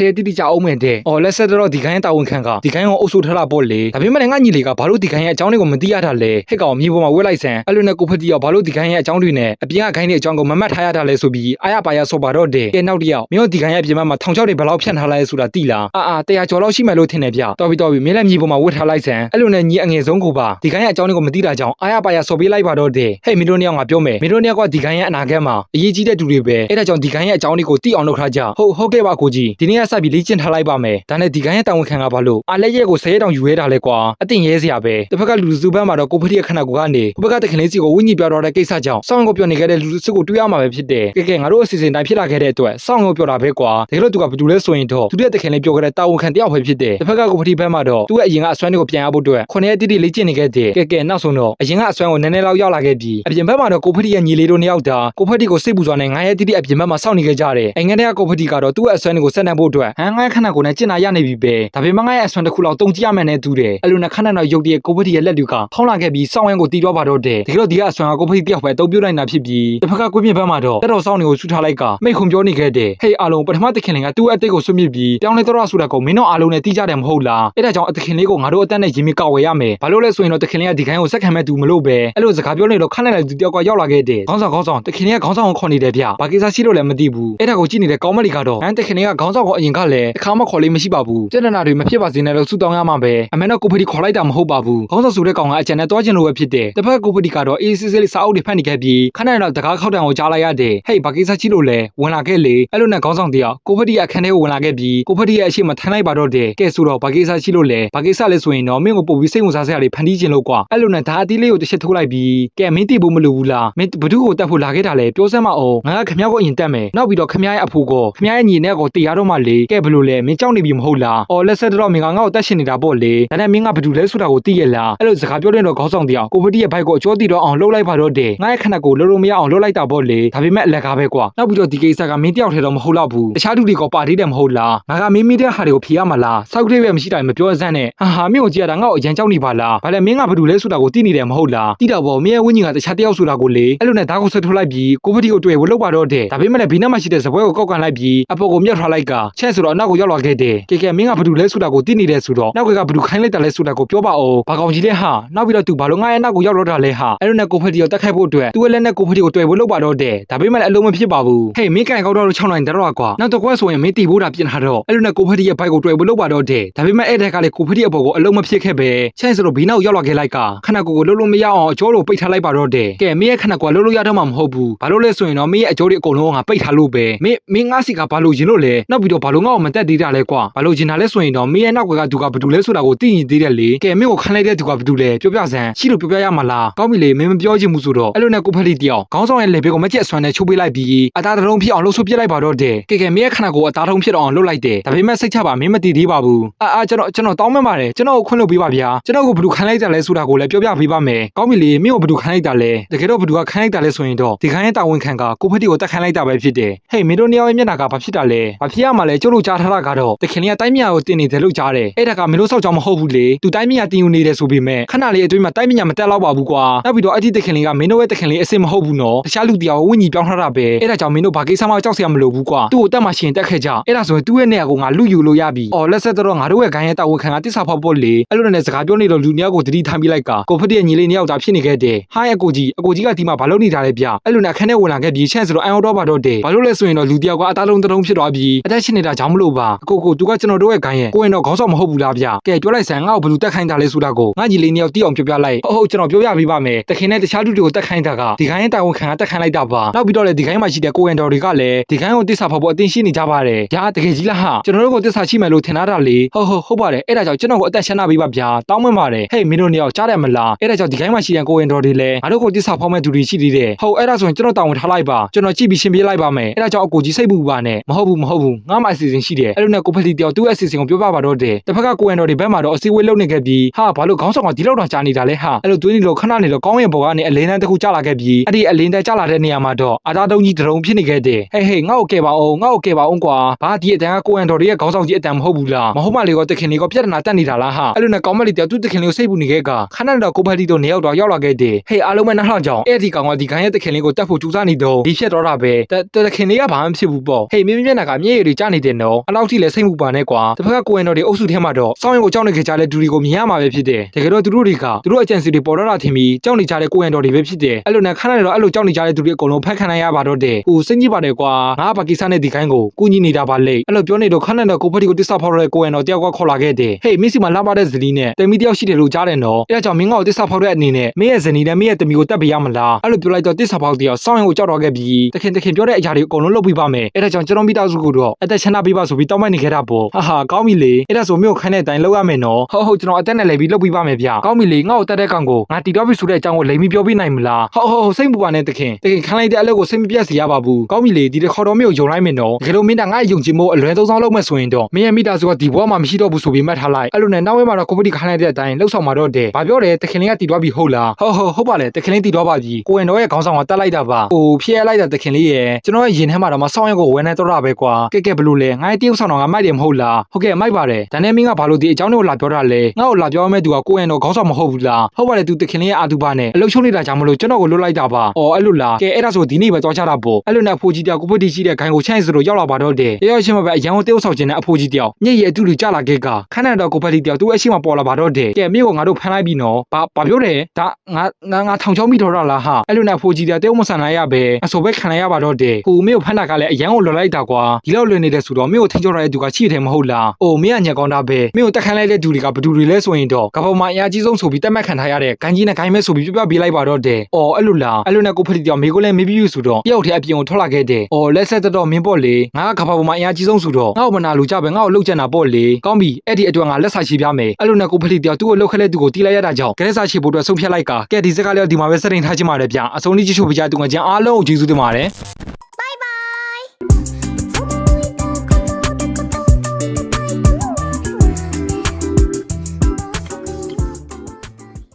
ယ်တိတိကျအောင်မယ်တဲ့အော်လက်ဆက်တော့ဒီခိုင်းရဲ့တာဝန်ခံကဒီခိုင်းကိုအုပ်စိုးထားတာပေါ့လေဒါပေမဲ့ငါညီလေးကဘာလို့ဒီခိုင်းရဲ့အကြောင်းတွေကိုမသိရတာလဲဟဲ့ကောင်မြေပေါ်မှာဝက်လိုက်စမ်းအဲ့လိုနဲ့ကိုဖက်တီရောဘာလို့ဒီခိုင်းရဲ့အကြောင်းတွေနဲ့အပြင်ကခိုင်းတဲ့အကြောင်းကိုမမှတ်ထားရတာလဲဆိုပြီးအာရပါရဆိုပါတော့တဲ့ကဲနောက်တစ်ယောက်မင်းတို့ဒီခိုင်းရဲ့အပြင်မှာထောင်ချောက်တွေဘယ်လောက်ဖြန့်ထားလဲဆိုတာသိလားအာအာတရားကျော်လောက်ရှိမယ်လို့ထင်တယ်ဗျတော်ပြီတော်ပြီမင်းလည်းမြေပေါ်မှာဝက်ထားလိုက်စမ်းအဲ့လိုနဲ့ညီအငယ်ဆုံးကိုပါဒီခိုင်းရဲ့အကြောင်းတွေကိုမသိတာကြောင့်အာရပါရဆိုပေးလိုက်ပါတော့တဲ့ဟဲ့မင်းတို့နှစ်ယောက်ငါပြောမယ်မင်းတို့နှစ်ယောက်ကဒီခိုင်းရဲ့အနာဂတ်မှာအရေးကြီးတဲ့သူတွေပဲအဲ့ဒါကြောင့်ဒီခိုင်းရဲ့အကြောင်းတွေကိုသိအောင်လုပ်ထားကြဟုတ်ဟုတ်ကဲ့ပါကိုကြီးဒီနေ့ကစပြီးလေ့ကျင့်ထားလိုက်ပါမယ်ဒါနဲ့ဒီခိုင်းရဲ့တာဝန်ခံကဘာလို့အာလက်ရဲ့ကိုဆဲရဲတောင်ယူရဲတာလဲကွာအတင်ရဲစရာပဲတစ်ဖက်ကလူစုဘက်မှာတော့ကိုဖတိရဲ့ခန္ဓာကိုယ်ကနေဟိုဘက်ကတခင်လေးစီကိုဝိညာဉ်ပြောတော့တဲ့ကိစ္စကြောင့်စောင်းကိုပြောနေခဲ့တဲ့လူစုကိုတွေးရမှာပဲဖြစ်တယ်ကဲကဲငါတို့အစီအစဉ်တိုင်းဖြစ်လာခဲ့တဲ့အတွက်စောင်းကိုပြောတာပဲကွာဒါကြလို့သူကဘာတူလဲဆိုရင်တော့သူရဲ့တခင်လေးပြောခဲ့တဲ့တာဝန်ခံတယောက်ပဲဖြစ်တယ်တစ်ဖက်ကကိုဖတိဘက်မှာတော့သူ့ရဲ့အရင်ကအစွမ်းတွေကိုပြန်ရဖို့အတွက်ခုနှစ်ရက်တိတိလေ့ကျင့်နေခဲ့တယ်ကဲကဲနောက်ဆုံးတော့အရင်ကအစွမ်းကိုနည်းနည်းလောက်ရောက်လာခဲ့ပြီးအပြင်ဘက်မှာတော့ကိုဖတိရဲ့ညီလေးတို့နှစ်ယောက်တာကိုဖတိကိုစိတ်ပူစွာနဲ့ငါရဲ့တိတိအပြင်ဘက်မှာစောင့်နေခဲ့ကြတယ်အိမ်ငယ်တဲ့ကိုဖတိကတော့သူ့ရဲ့အစွမ်းတွေကိုဆက်နှံဖို့အတွက်ဟန်ငါရဲ့ခန္ဓာကိုယ်နဲ့ကျင့်တာရနေပြီပဲဒါပေမဲ့ငါရဲ့အစွမ်းတစ်ခုလောက်တုံကြည့်ရမယ်နဲ့တူတယ်အဲ့လိုနဲ့ခန္ဓာနောက်ရုပ်တရက်ကိုဖတိရဲ့လက်တွေကဖောင်းလာခဲ့ပြီးစောင်းဝင်းကိုတီးတော့ပါတော့တယ်ဒါကြလို့ဒီကအစွမ်းကကိုဖတိတယောက်ပဲအတုံးပြနိုင်တာဖြစ်ပြီးတစ်ဖက်ကကိုပြင်းဘက်မှာတော့တက်တော်စောင်းတွေကိုဆူထားလိုက်ကမိတ်ခုံပြောနေခဲ့တယ်ဟေးအားလုံးပထမတခင်လေးကသူ့အတိတ်ကိုဆွမြစ်ပြီးပြောင်းလဲတော့ဆိုတာကိုမင်းတို့အားလုံးနဲ့တီးကြတယ်မဟုတ်လားအဲ့ဒါကြောင့်အတခင်လေးကိုငါတို့အတက်နဲ့ရင်မကောက်ဝယ်ရမယ်ဘာလို့လဲဆိုရင်တော့တခင်လေးကဒီခိုင်းကိုစက်ခံမဲ့သူမလို့ပဲအဲ့လိုစကားပြောနေတော့ခန့်လိုက်တဲ့သူတယောက်ကရောက်လာခဲ့တယ်ခေါင်းဆောင်ခေါင်းဆောင်တခင်လေးကခေါင်းဆောင်ကိုခေါ်နေတယ်ဗျဘာကိစ္စရှိလို့လည်းမသိဘူးအဲ့ဒါကိုကြည့်နေတဲ့ကောင်းမလီကတော့ဟမ်တခင်လေးကခေါင်းဆောင်ကိုအရင်ကလည်းအခါမှခေါ်လေးမရှိပါဘူးကျန်နာတွေမဖြစ်ပါစေနဲ့လို့ဆုတောင်းရမှာပဲအမေတော့ကိုဖတီခေါ်လိုက်တာမဟုတ်ပါဘူးခေါင်းဆောင်ဆိုတဲ့ကောင်ကအချန်နဲ့တွားကျင်လို့ပဲဖြစ်တယ်။တစ်ဖက်ကိုပတိကတော့အေးစစ်စစ်လေးစာအုပ်တွေဖတ်နေခဲ့ပြီးခဏတော့တကားခောက်တံကိုကြားလိုက်ရတယ်။ဟေးဘာကိစ္စရှိလို့လဲဝင်လာခဲ့လေအဲ့လိုနဲ့ခေါင်းဆောင်တယောက်ကိုပတိအခန်းထဲကိုဝင်လာခဲ့ပြီးကိုပတိရဲ့အရှိမထမ်းလိုက်ပါတော့တယ်။ကဲဆိုတော့ဘာကိစ္စရှိလို့လဲဘာကိစ္စလဲဆိုရင်တော့မင်းကိုပို့ပြီးစိတ်ဝင်စားစရာတွေဖန်တီးခြင်းလို့ကွာ။အဲ့လိုနဲ့ဒါအသီးလေးကိုတစ်ချက်ထိုးလိုက်ပြီးကဲမင်းတိဖို့မလိုဘူးလား။မင်းဘဒုကိုတတ်ဖို့လာခဲ့တာလဲပြောစမ်းမအောင်ငါကခမည်းကိုအရင်တက်မယ်။နောက်ပြီးတော့ခမည်းရဲ့အဖိုးကိုခမည်းရဲ့ညီနဲ့ကိုတရားတော့မှလေကဲဘလို့လဲမင်းကြောက်နေပြီမဟုတ်လား။အော်လက်ဆက်တော့မင်းကငါ့ကိုတတ်ရှင်နေတာပေါ့လေ။ဒါနဲ့မင်းကဘဒုလဲဆိုတာကိုသိရလားအဲ့လိုစကားပြောတဲ့တော့ခေါင်းဆောင်တရားကိုပတိရဲ့ဘိုက်ကိုအကျော်တီတော့အောင်လှုပ်လိုက်ပါတော့တယ်ငါရဲ့ခန္ဓာကိုယ်လုံးလုံးမရအောင်လှုပ်လိုက်တာပေါ့လေဒါပေမဲ့အလက်ကားပဲကွာနောက်ပြီးတော့ဒီကိစ္စကမင်းတယောက်ထဲတော့မဟုတ်တော့ဘူးတခြားသူတွေကပါသေးတယ်မဟုတ်လားငါကမင်းမိတဲ့ဟာတွေကိုဖြေရမှာလားစောက်ကလေးပဲမရှိတာမပြောစမ်းနဲ့ဟာဟာမင်းကိုကြည့်ရတာငါ့ကိုအရန်ကြောက်နေပါလားဘာလဲမင်းကဘသူလဲဆိုတာကိုသိနေတယ်မဟုတ်လားသိတော့ဗောမင်းရဲ့ဝိညာဉ်ကတခြားတယောက်ဆိုတာကိုလေအဲ့လိုနဲ့ဓာတ်ကိုဆွဲထုတ်လိုက်ပြီးကိုပတိကိုတွေ့ဝလှုပ်ပါတော့တယ်ဒါပေမဲ့လည်းဘီနားမှာရှိတဲ့ဇပွဲကိုကောက်ကန်လိုက်ပြီးအပေါ်ကိုမြတ်ထားလိုက်ကချဲ့ဆိုတော့အနောက်ကိုရောက်လာခဲ့တယ်ကဲကဲမင်းကဘသူလဲဆိုတာကိုသိနေတယ်ဆိုတော့နောက်ကကဘသူခိုင်းလိုက်တာလဲဆိုတာကိုပြောပါဦးဘာကောင်ကြီးလဲဟာနောက်ပြီးတော့သူဘာလို့ငါရဲ့နောက်ကိုရောက်တော့တာလဲဟာအဲ့လိုနဲ့ကိုဖတီကိုတက်ခိုက်ဖို့အတွက်သူ့ရဲ့လက်နဲ့ကိုဖတီကိုတွေ့ဖို့လုပ်ပါတော့တယ်ဒါပေမဲ့လည်းအလုံးမဖြစ်ပါဘူးဟေးမင်းကန်ကောက်တော့6နိုင်တော့ကွာနောက်တော့ကွဲဆိုရင်မင်းတီဖို့တာပြင်ထားတော့အဲ့လိုနဲ့ကိုဖတီရဲ့ဘိုက်ကိုတွေ့ဖို့လုပ်ပါတော့တယ်ဒါပေမဲ့အဲ့တဲ့ကလည်းကိုဖတီအပေါ်ကိုအလုံးမဖြစ်ခဲ့ပဲချဲ့ဆိုတော့ဘီနောက်ရောက်လာခဲ့လိုက်ကခဏကိုကိုလုံးလုံးမရအောင်အကျော်ကိုပိတ်ထားလိုက်ပါတော့တယ်ကဲမင်းရဲ့ခဏကိုလုံးလုံးရတော့မှမဟုတ်ဘူးဘာလို့လဲဆိုရင်တော့မင်းရဲ့အကျော်တွေအကုန်လုံးကပိတ်ထားလို့ပဲမင်းမင်းငါးစီကဘာလို့ရင်လို့လဲနောက်ပြီးတော့ဘာလို့ငါ့ကိုမတက်သေးတာလဲကွာဘာလို့ရင်တာလဲဆိုရင်တော့မင်းရဲ့နောက်ကသူကဘာလို့လဲဆိုတာကိုသိရင်သေးတယ်လေကဲမင်းကိုခန်းလိုက်တဲ့သူကဘာလို့လဲပြောပြစမ်းရှိလို့ပြောပြရမှာလားကောင်းပြီလေမင်းမပြောချင်ဘူးဆိုတော့အဲ့လိုနဲ့ကိုဖက်လီတယောက်ခေါင်းဆောင်ရဲ့လေဘေးကိုမကျက်ဆွမ်းနဲ့ချိုးပေးလိုက်ပြီးအသားတုံးဖြစ်အောင်လှုပ်ဆုပ်ပြစ်လိုက်ပါတော့တယ်ကဲကဲမင်းရဲ့ခဏကိုအသားတုံးဖြစ်အောင်လှုပ်လိုက်တယ်ဒါပေမဲ့စိတ်ချပါမင်းမတည်သေးပါဘူးအာအာကျွန်တော်ကျွန်တော်တောင်းမှပါတယ်ကျွန်တော်ကိုခွင့်လုပ်ပေးပါဗျာကျွန်တော်ကိုဘယ်သူခန်းလိုက်ကြလဲဆိုတာကိုလည်းပြောပြပေးပါမယ်ကောင်းပြီလေမင်းကိုဘယ်သူခန်းလိုက်တာလဲတကယ်တော့ဘယ်သူကခန်းလိုက်တာလဲဆိုရင်တော့ဒီခန်းရဲ့တာဝန်ခံကကိုဖက်တီကိုတက်ခန်းလိုက်တာပဲဖြစ်တယ်ဟေးမင်းတို့နှစ်ယောက်ရဲ့မျက်နှာကဘာဖြစ်တာလဲဘာဖြစ်ရမှာလဲကျုပ်တို့ကြားထားတာကတော့တခင်လေးကတိုင်းမြာကိုတင်နေတယ်လို့ကြားတယ်အဲ့ဒါကမင်းတို့ဆောက်ကြောင်မဟုတ်ဘူးလေသူတိုင်းမြာတင်ယူနေတယ်ဆိုပေမဲ့ခဏလေးအတွင်းမှာတိုင်းမြာမတက်တော့ပါဘူးကွာနောက်ပြီးတော့အဲ့ဒီတခင်လေးကမင်းတို့ရဲ့တခင်လေးအစ်စ်မဟုတ်ဘူးနော်တခြားလူတရားကိုဝိညာဉ်ပြောင်းထားတာပဲအဲ့ဒါကြောင့်မင်းတို့ဘာကိစ္စမှကြောက်စရာမလိုဘူးကွာသူ့ကိုတက်မှရှင်တက်ခဲ့ကြအဲ့ဒါဆိုရင်သူ့ရဲ့နေရာကိုငါလူယူလို့ရပြီအော်လက်ဆက်တော့ငါတို့ရဲ့ဂိုင်းရဲ့တာဝန်ခံကတစ္ဆာဖောက်ဖို့လေအဲ့လိုနဲ့စကားပြောနေတော့လူနှစ်ယောက်ကိုတတိထားမိလိုက်ကကိုဖတ်တဲ့ညီလေးနှစ်ယောက်သာဖြစ်နေခဲ့တယ်ဟိုင်းအကိုကြီးအကိုကြီးကဒီမှာဘာလုပ်နေတာလဲဗျအဲ့လိုနဲ့အခန်းထဲဝင်လာခဲ့ပြီးချဲ့ဆိုတော့အန်အော်တော့ပါတော့တယ်ဘာလို့လဲဆိုရင်တော့လူတယောက်ကအသားလုံးတစ်လုံးဖြစ်သွားပြီးအသက်ရှင်နေတာကြောင့်မလို့ပါအကိုကိုသူကကျွန်တော်တို့ရဲ့ဂိုင်းရဲ့ကိုရင်တော့ခေါင်းဆောင်မဟုတ်ဘူးလားဗျကဲပြောလိုက်စမ်းငါ့ကိုဘယ်လိုတက်ခိုင်းတာလဲဆိုတာကိုငါညီလေးနှစ်ယောက်တီးအောင်ပြောပြလိုက်ဟုတ်ဟုတ်ကျွန်တော်ပြောပြပေးပါမယ်တခင်နဲ့တခြားလူတွေကိုတက်ခိုင်းတာကဒီဂိုင်းရဲ့တာဝန်ခံကတက်ခိုင်းလိုက်တာပါနောက်ပြီးတော့လေဒီဂိုင်းမှာရှိတဲ့ကိုရင်တော်တွေကလည်းဒီဂိုင်းကိုတစ္ဆာဖော်ဖို့အတင်းရှိနေကြပါတယ်ဗျာတကယ်ကြီးလားဟာကျွန်တော်တို့ကိုတစ္ဆာရှိမယ်လို့ထင်ထားတာလေဟုတ်ဟုတ်ဟုတ်ပါတယ်အဲ့ဒါကြောင့်ကျွန်တော်ကိုအသက်ရှင်းနာပေးပါဗျာတောင်းပန်ပါတယ်ဟေးမင်းတို့နှစ်ယောက်ကြားတယ်မလားအဲ့ဒါကြောင့်ဒီဂိုင်းမှာရှိတဲ့ကိုရင်တော်တွေလည်းငါတို့ကိုတစ္ဆာဖော်မဲ့သူတွေရှိသေးတယ်ဟုတ်အဲ့ဒါဆိုရင်ကျွန်တော်တာဝန်ထားလိုက်ပါကျွန်တော်ကြည့်ပြီးရှင်းပြလိုက်ပါမယ်အဲ့ဒါကြောင့်အကိုကြီးစိတ်ပူပါနဲ့မဟုတ်ဘူးမဟုတ်ဘူးငါမှအစီအစဉ်ရှိတယ်အဲ့လိုနဲ့ကိုဖက်တီတယောက်သူ့အစီအစဉ်ကိုပြောပြပါတော့တယ်တစ်ဖက်ကကိုရင်တော်တွေဘက်မှာတော့အစည်းအဝေးလုပ်နေခဲ့ပြီးဟာဘာလို့ခေါင်းဆောင်ကဒီလောက်တောင်ကြာနေတာလဲဟာအဲ့လိုသွေးနေလို့ခဏနေတော့ကောင်းရဲ့ဘောကနေအလင်းတန်းတစ်ခုကျလာခဲ့ပြီးအဲ့ဒီအလင်းတန်းကျလာတဲ့နေရာမှာတော့အာသာတုံးကြီးဒရုံဖြစ်နေခဲ့တယ်ဟေးဟေးငါ့ကိုကဲပါအောင်ငါ့ကိုကဲပါအောင်ကွာဘာဒီအတန်းကကိုအန်တော်ရဲ့ခေါင်းဆောင်ကြီးအတန်းမဟုတ်ဘူးလားမဟုတ်မှလေကောတခင်လေးကပြဿနာတက်နေတာလားဟာအဲ့လိုနဲ့ကောင်းမလေးတယောက်သူ့တခင်လေးကိုစိတ်ပူနေခဲ့ကခဏနေတော့ကိုဖက်တီတို့နေရောက်တော့ရောက်လာခဲ့တယ်ဟေးအားလုံးပဲနှောက်ကြောင်အဲ့ဒီကောင်ကဒီကောင်ရဲ့တခင်လေးကိုတက်ဖို့ကြိုးစားနေတော့ဒီဖြစ်တော့တာပဲတတခင်လေးကဘာမှဖြစ်ဘူးပေါ့ဟေးမင်းမျက်နှာကမျက်ရည်တွေကျနေတယ်နော်အဲ့လောက်ထိလည်းစိတ်မူပါနဲ့ကွာတစ်ဖက်ကကိုအန်တော်တွေအုပ်စုထဲမှာတော့စောင်းရင်ကိုကြောက်နေကြတဲ့ဒူတွေကိုမြင်ရမှာပဲဖြစ်တယ်တကယ်တော့သူတို့တွေကသူတို့အကြံစီတွေပေါ်တော့တာထင်ပြီးကြောက်နေကြတဲ့ကိုအန်တော်တွေပဲဖြစ်တယ်အဲ့လိုနဲ့ခဏနေတော့အဲ့လိုကြောက်နေကြတဲ့သူတွေအကုန်လုံးဖက်ခံနိုင်ရပါတော့တယ်ဟိုစိတ်ကြီးပါတယ်ကွာငါဘာကိစ္စနဲ့ဒီခိုင်းကိုကူညီနေတာပါလေအဲ့လိုပြောနေတော့ခဏနေတော့ကိုဖက်တီကိုတစ္ဆာဖောက်ရတဲ့ကိုအန်တော်တယောက်ကခေါ်လာခဲ့တယ်ဟေးမင်းစီမှာလာပါတဲ့ဇလီနဲ့တမီတယောက်ရှိတယ်လို့ကြားတယ်နော်အဲ့ဒါကြောင့်မင်းကတစ္ဆာဖောက်တဲ့အနေနဲ့မင်းရဲ့ဇနီးနဲ့မင်းရဲ့တမီကိုတက်ပေးရမလားအဲ့လိုပြောလိုက်တော့တစ္ဆာဖောက်တယောက်စောင်းရင်ကိုကြောက်တော့ခဲ့ပြီးတခင်တခင်ပြောတဲ့အရာတွေအကုန်လုံးလုပ်ပြီးပါမယ်အဲ့ဒါကြောင့်ကျွန်တော်မိသားစုကိုတော့အသက်ချမ်းသာပေးပါဆိုပြီးတောင်းပန်နေခဲ့တာပေါ့ဟာဟာကောင်းပြီလေအဲ့ဒါဆိုမြို့ခိုင်းတဲ့အတိုင်းလုပ်ရမယ်နော်ဟုတ်ဟုတ်ကျွန်တော်အသက်နဲ့လည်းပြီးလုပ်ပြီးပါမယ်ဗျကောင်းပြီလေငါ့ကိုတက်တဲ့ကောင်ကိုငါတီတော့ပြီဆိုတဲ့အကြောင်းကိုလိမ်ပြီးပြောပြနိုင်မလားဟုတ်ဟုတ်ဟုတ်စိတ်မပူပါနဲ့တခင်တခင်ခံလိုက်တဲ့အလုပ်ကိုစိတ်မပြတ်စေရပါဘူးကောင်းပြီလေဒီတစ်ခေါ်တော့မြို့ယုံလိုက်မယ်နော်တကယ်လို့မင်းကငါ့ယုံကြည်မှုအလွဲသုံးဆောင်လုပ်မယ်ဆိုရင်တော့မင်းရဲ့မိသားစုကဒီဘဝမှာမရှိတော့ဘူးဆိုပြီးမှတ်ထားလိုက်အဲ့လိုနဲ့နောက်ဝဲမှာတော့ကိုပတီခံလိုက်တဲ့အတိုင်းလှုပ်ဆောင်มาတော့တယ်ဘာပြောတယ်တခင်လေးကတီတော့ပြီဟုတ်လားဟုတ်ဟုတ်ဟုတ်ပါလေတခင်လေးတီတော့ပါပြီကိုဝင်တော့ရဲ့ခေါင်းဆောင်ကတက်လိုက်တာပါဟိုဖျဲလိုက်တာတခင်လေးရဲ့ကျွန်တော်ရဲ့ရင်ထဲမှာတော့မဆောင်ရက်ကိုဝယ်နေတော့တာပဲကွာကဲကဲဘလို့လဲငါ့တရုပ်ဆောင်တော့ငါမိုက်တယ်မဟုတ်လားဟုတ်ကဲ့မိုက်ပါတယ်ဒါနဲ့မင်းကဘာလို့ဒီအကြောင်းတွေကိုလာပြောတာလဲငါ့ကိုလာပြောမဲ့သူကကိုဝင်တော့ခေါင်းဆောင်မဟုတ်ဘူးလားဟုတ်ပါတယ်သူတခင်လေးရဲ့အာသူပါနဲ့အလုရှုံးနေတာကြောင့်မလို့ကျွန်တော်ကိုလွတ်လိုက်တာပါအော်အဲ့လိုလားကဲအဲ့ဒါဆိုဒီနေ့ပဲသွားချတာပေါ့အဲ့လိုနဲ့အဖိုးကြီးတယောက်ကိုဖွတီရှိတဲ့ခိုင်ကိုချိုင်းစလို့ရောက်လာပါတော့တယ်ရရချင်းမပဲအရန်ကိုတရုပ်ဆောင်ခြင်းနဲ့အဖိုးကြီးတယောက်ညစ်ရဲ့အတူတူကြလာခဲ့ကခဏတော့ကိုဖက်တီတယောက်သူ့အရှိမပေါ်လာပါတော့တယ်ကဲမြို့ကငါတို့ဖမ်းလိုက်ပြီနော်ဘာဘာပြောတယ်ဒါငါငါငါထောင်ချောင်းမိတော့တာလားဟာအဲ့လိုနဲ့အဖိုးကြီးတယောက်တရုပ်မဆန်နိုင်ရပဲအဆိုပဲခံလိုက်ရပါတော့တယ်ဟိုမြို့ဖမ်းတာကလည်းအရန်ကိုလွတ်လိုက်တာကွာဒီလောက်လွင်နေတဲ့ဆိုတော့မြို့ကိုထိန်းချုပ်ရတဲ့သူကရှိတယ်မဟုတ်လားအိုမင်းကညက်ကောင်းတာပဲမြို့ကိုတက်ခန်းလိုက်တဲ့သူတွေကဘယ်သူတွေလဲဆိုရင်တော့ကပောင်မအင်အားကြီးဆုံးဆိုပြီးတက်မှတ်ခံထားရတဲ့ဂိုင်းကြီးနဲ့ဂိုင်းမဲဆိုပြီးပြပြပေးလိုက်ပါတော့တယ်အော်အဲ့လိုလားအဲ့လိုနဲ့ကိုဖက်တီတယောက်မိကိုလည်းမေးပြီးယူဆိုတော့တယောက်တည်းအပြင်ကိုထွက်လာခဲ့တယ်အော်လက်ဆက်တော့မင်းပေါ့လေငါကကပောင်မအင်အားကြီးဆုံးဆိုတော့ငါ့ကိုမနာလူကြပဲငါ့ကိုလှုပ်ချင်တာပေါ့လေကောင်းပြီအဲ့ဒီအတွက်ငါလက်စာရှိပြမယ်အဲ့လိုနဲ့ကိုဖက်တီတယောက်သူ့ကိုလှုပ်ခက်တဲ့သူကိုတီးလိုက်ရတာကြောင့်ကလေးစာရှိဖို့အတွက်ဆုံးဖြတ်လိုက်ကဲဒီစကားလေးဒီမှာပဲစတင်ထားခြင်းပါတယ်ဗျအဆုံးလေးကြည့်ရှုပေးကြသူငါကျန်အားလုံးကိုကျေးဇူးတင်ပါတယ်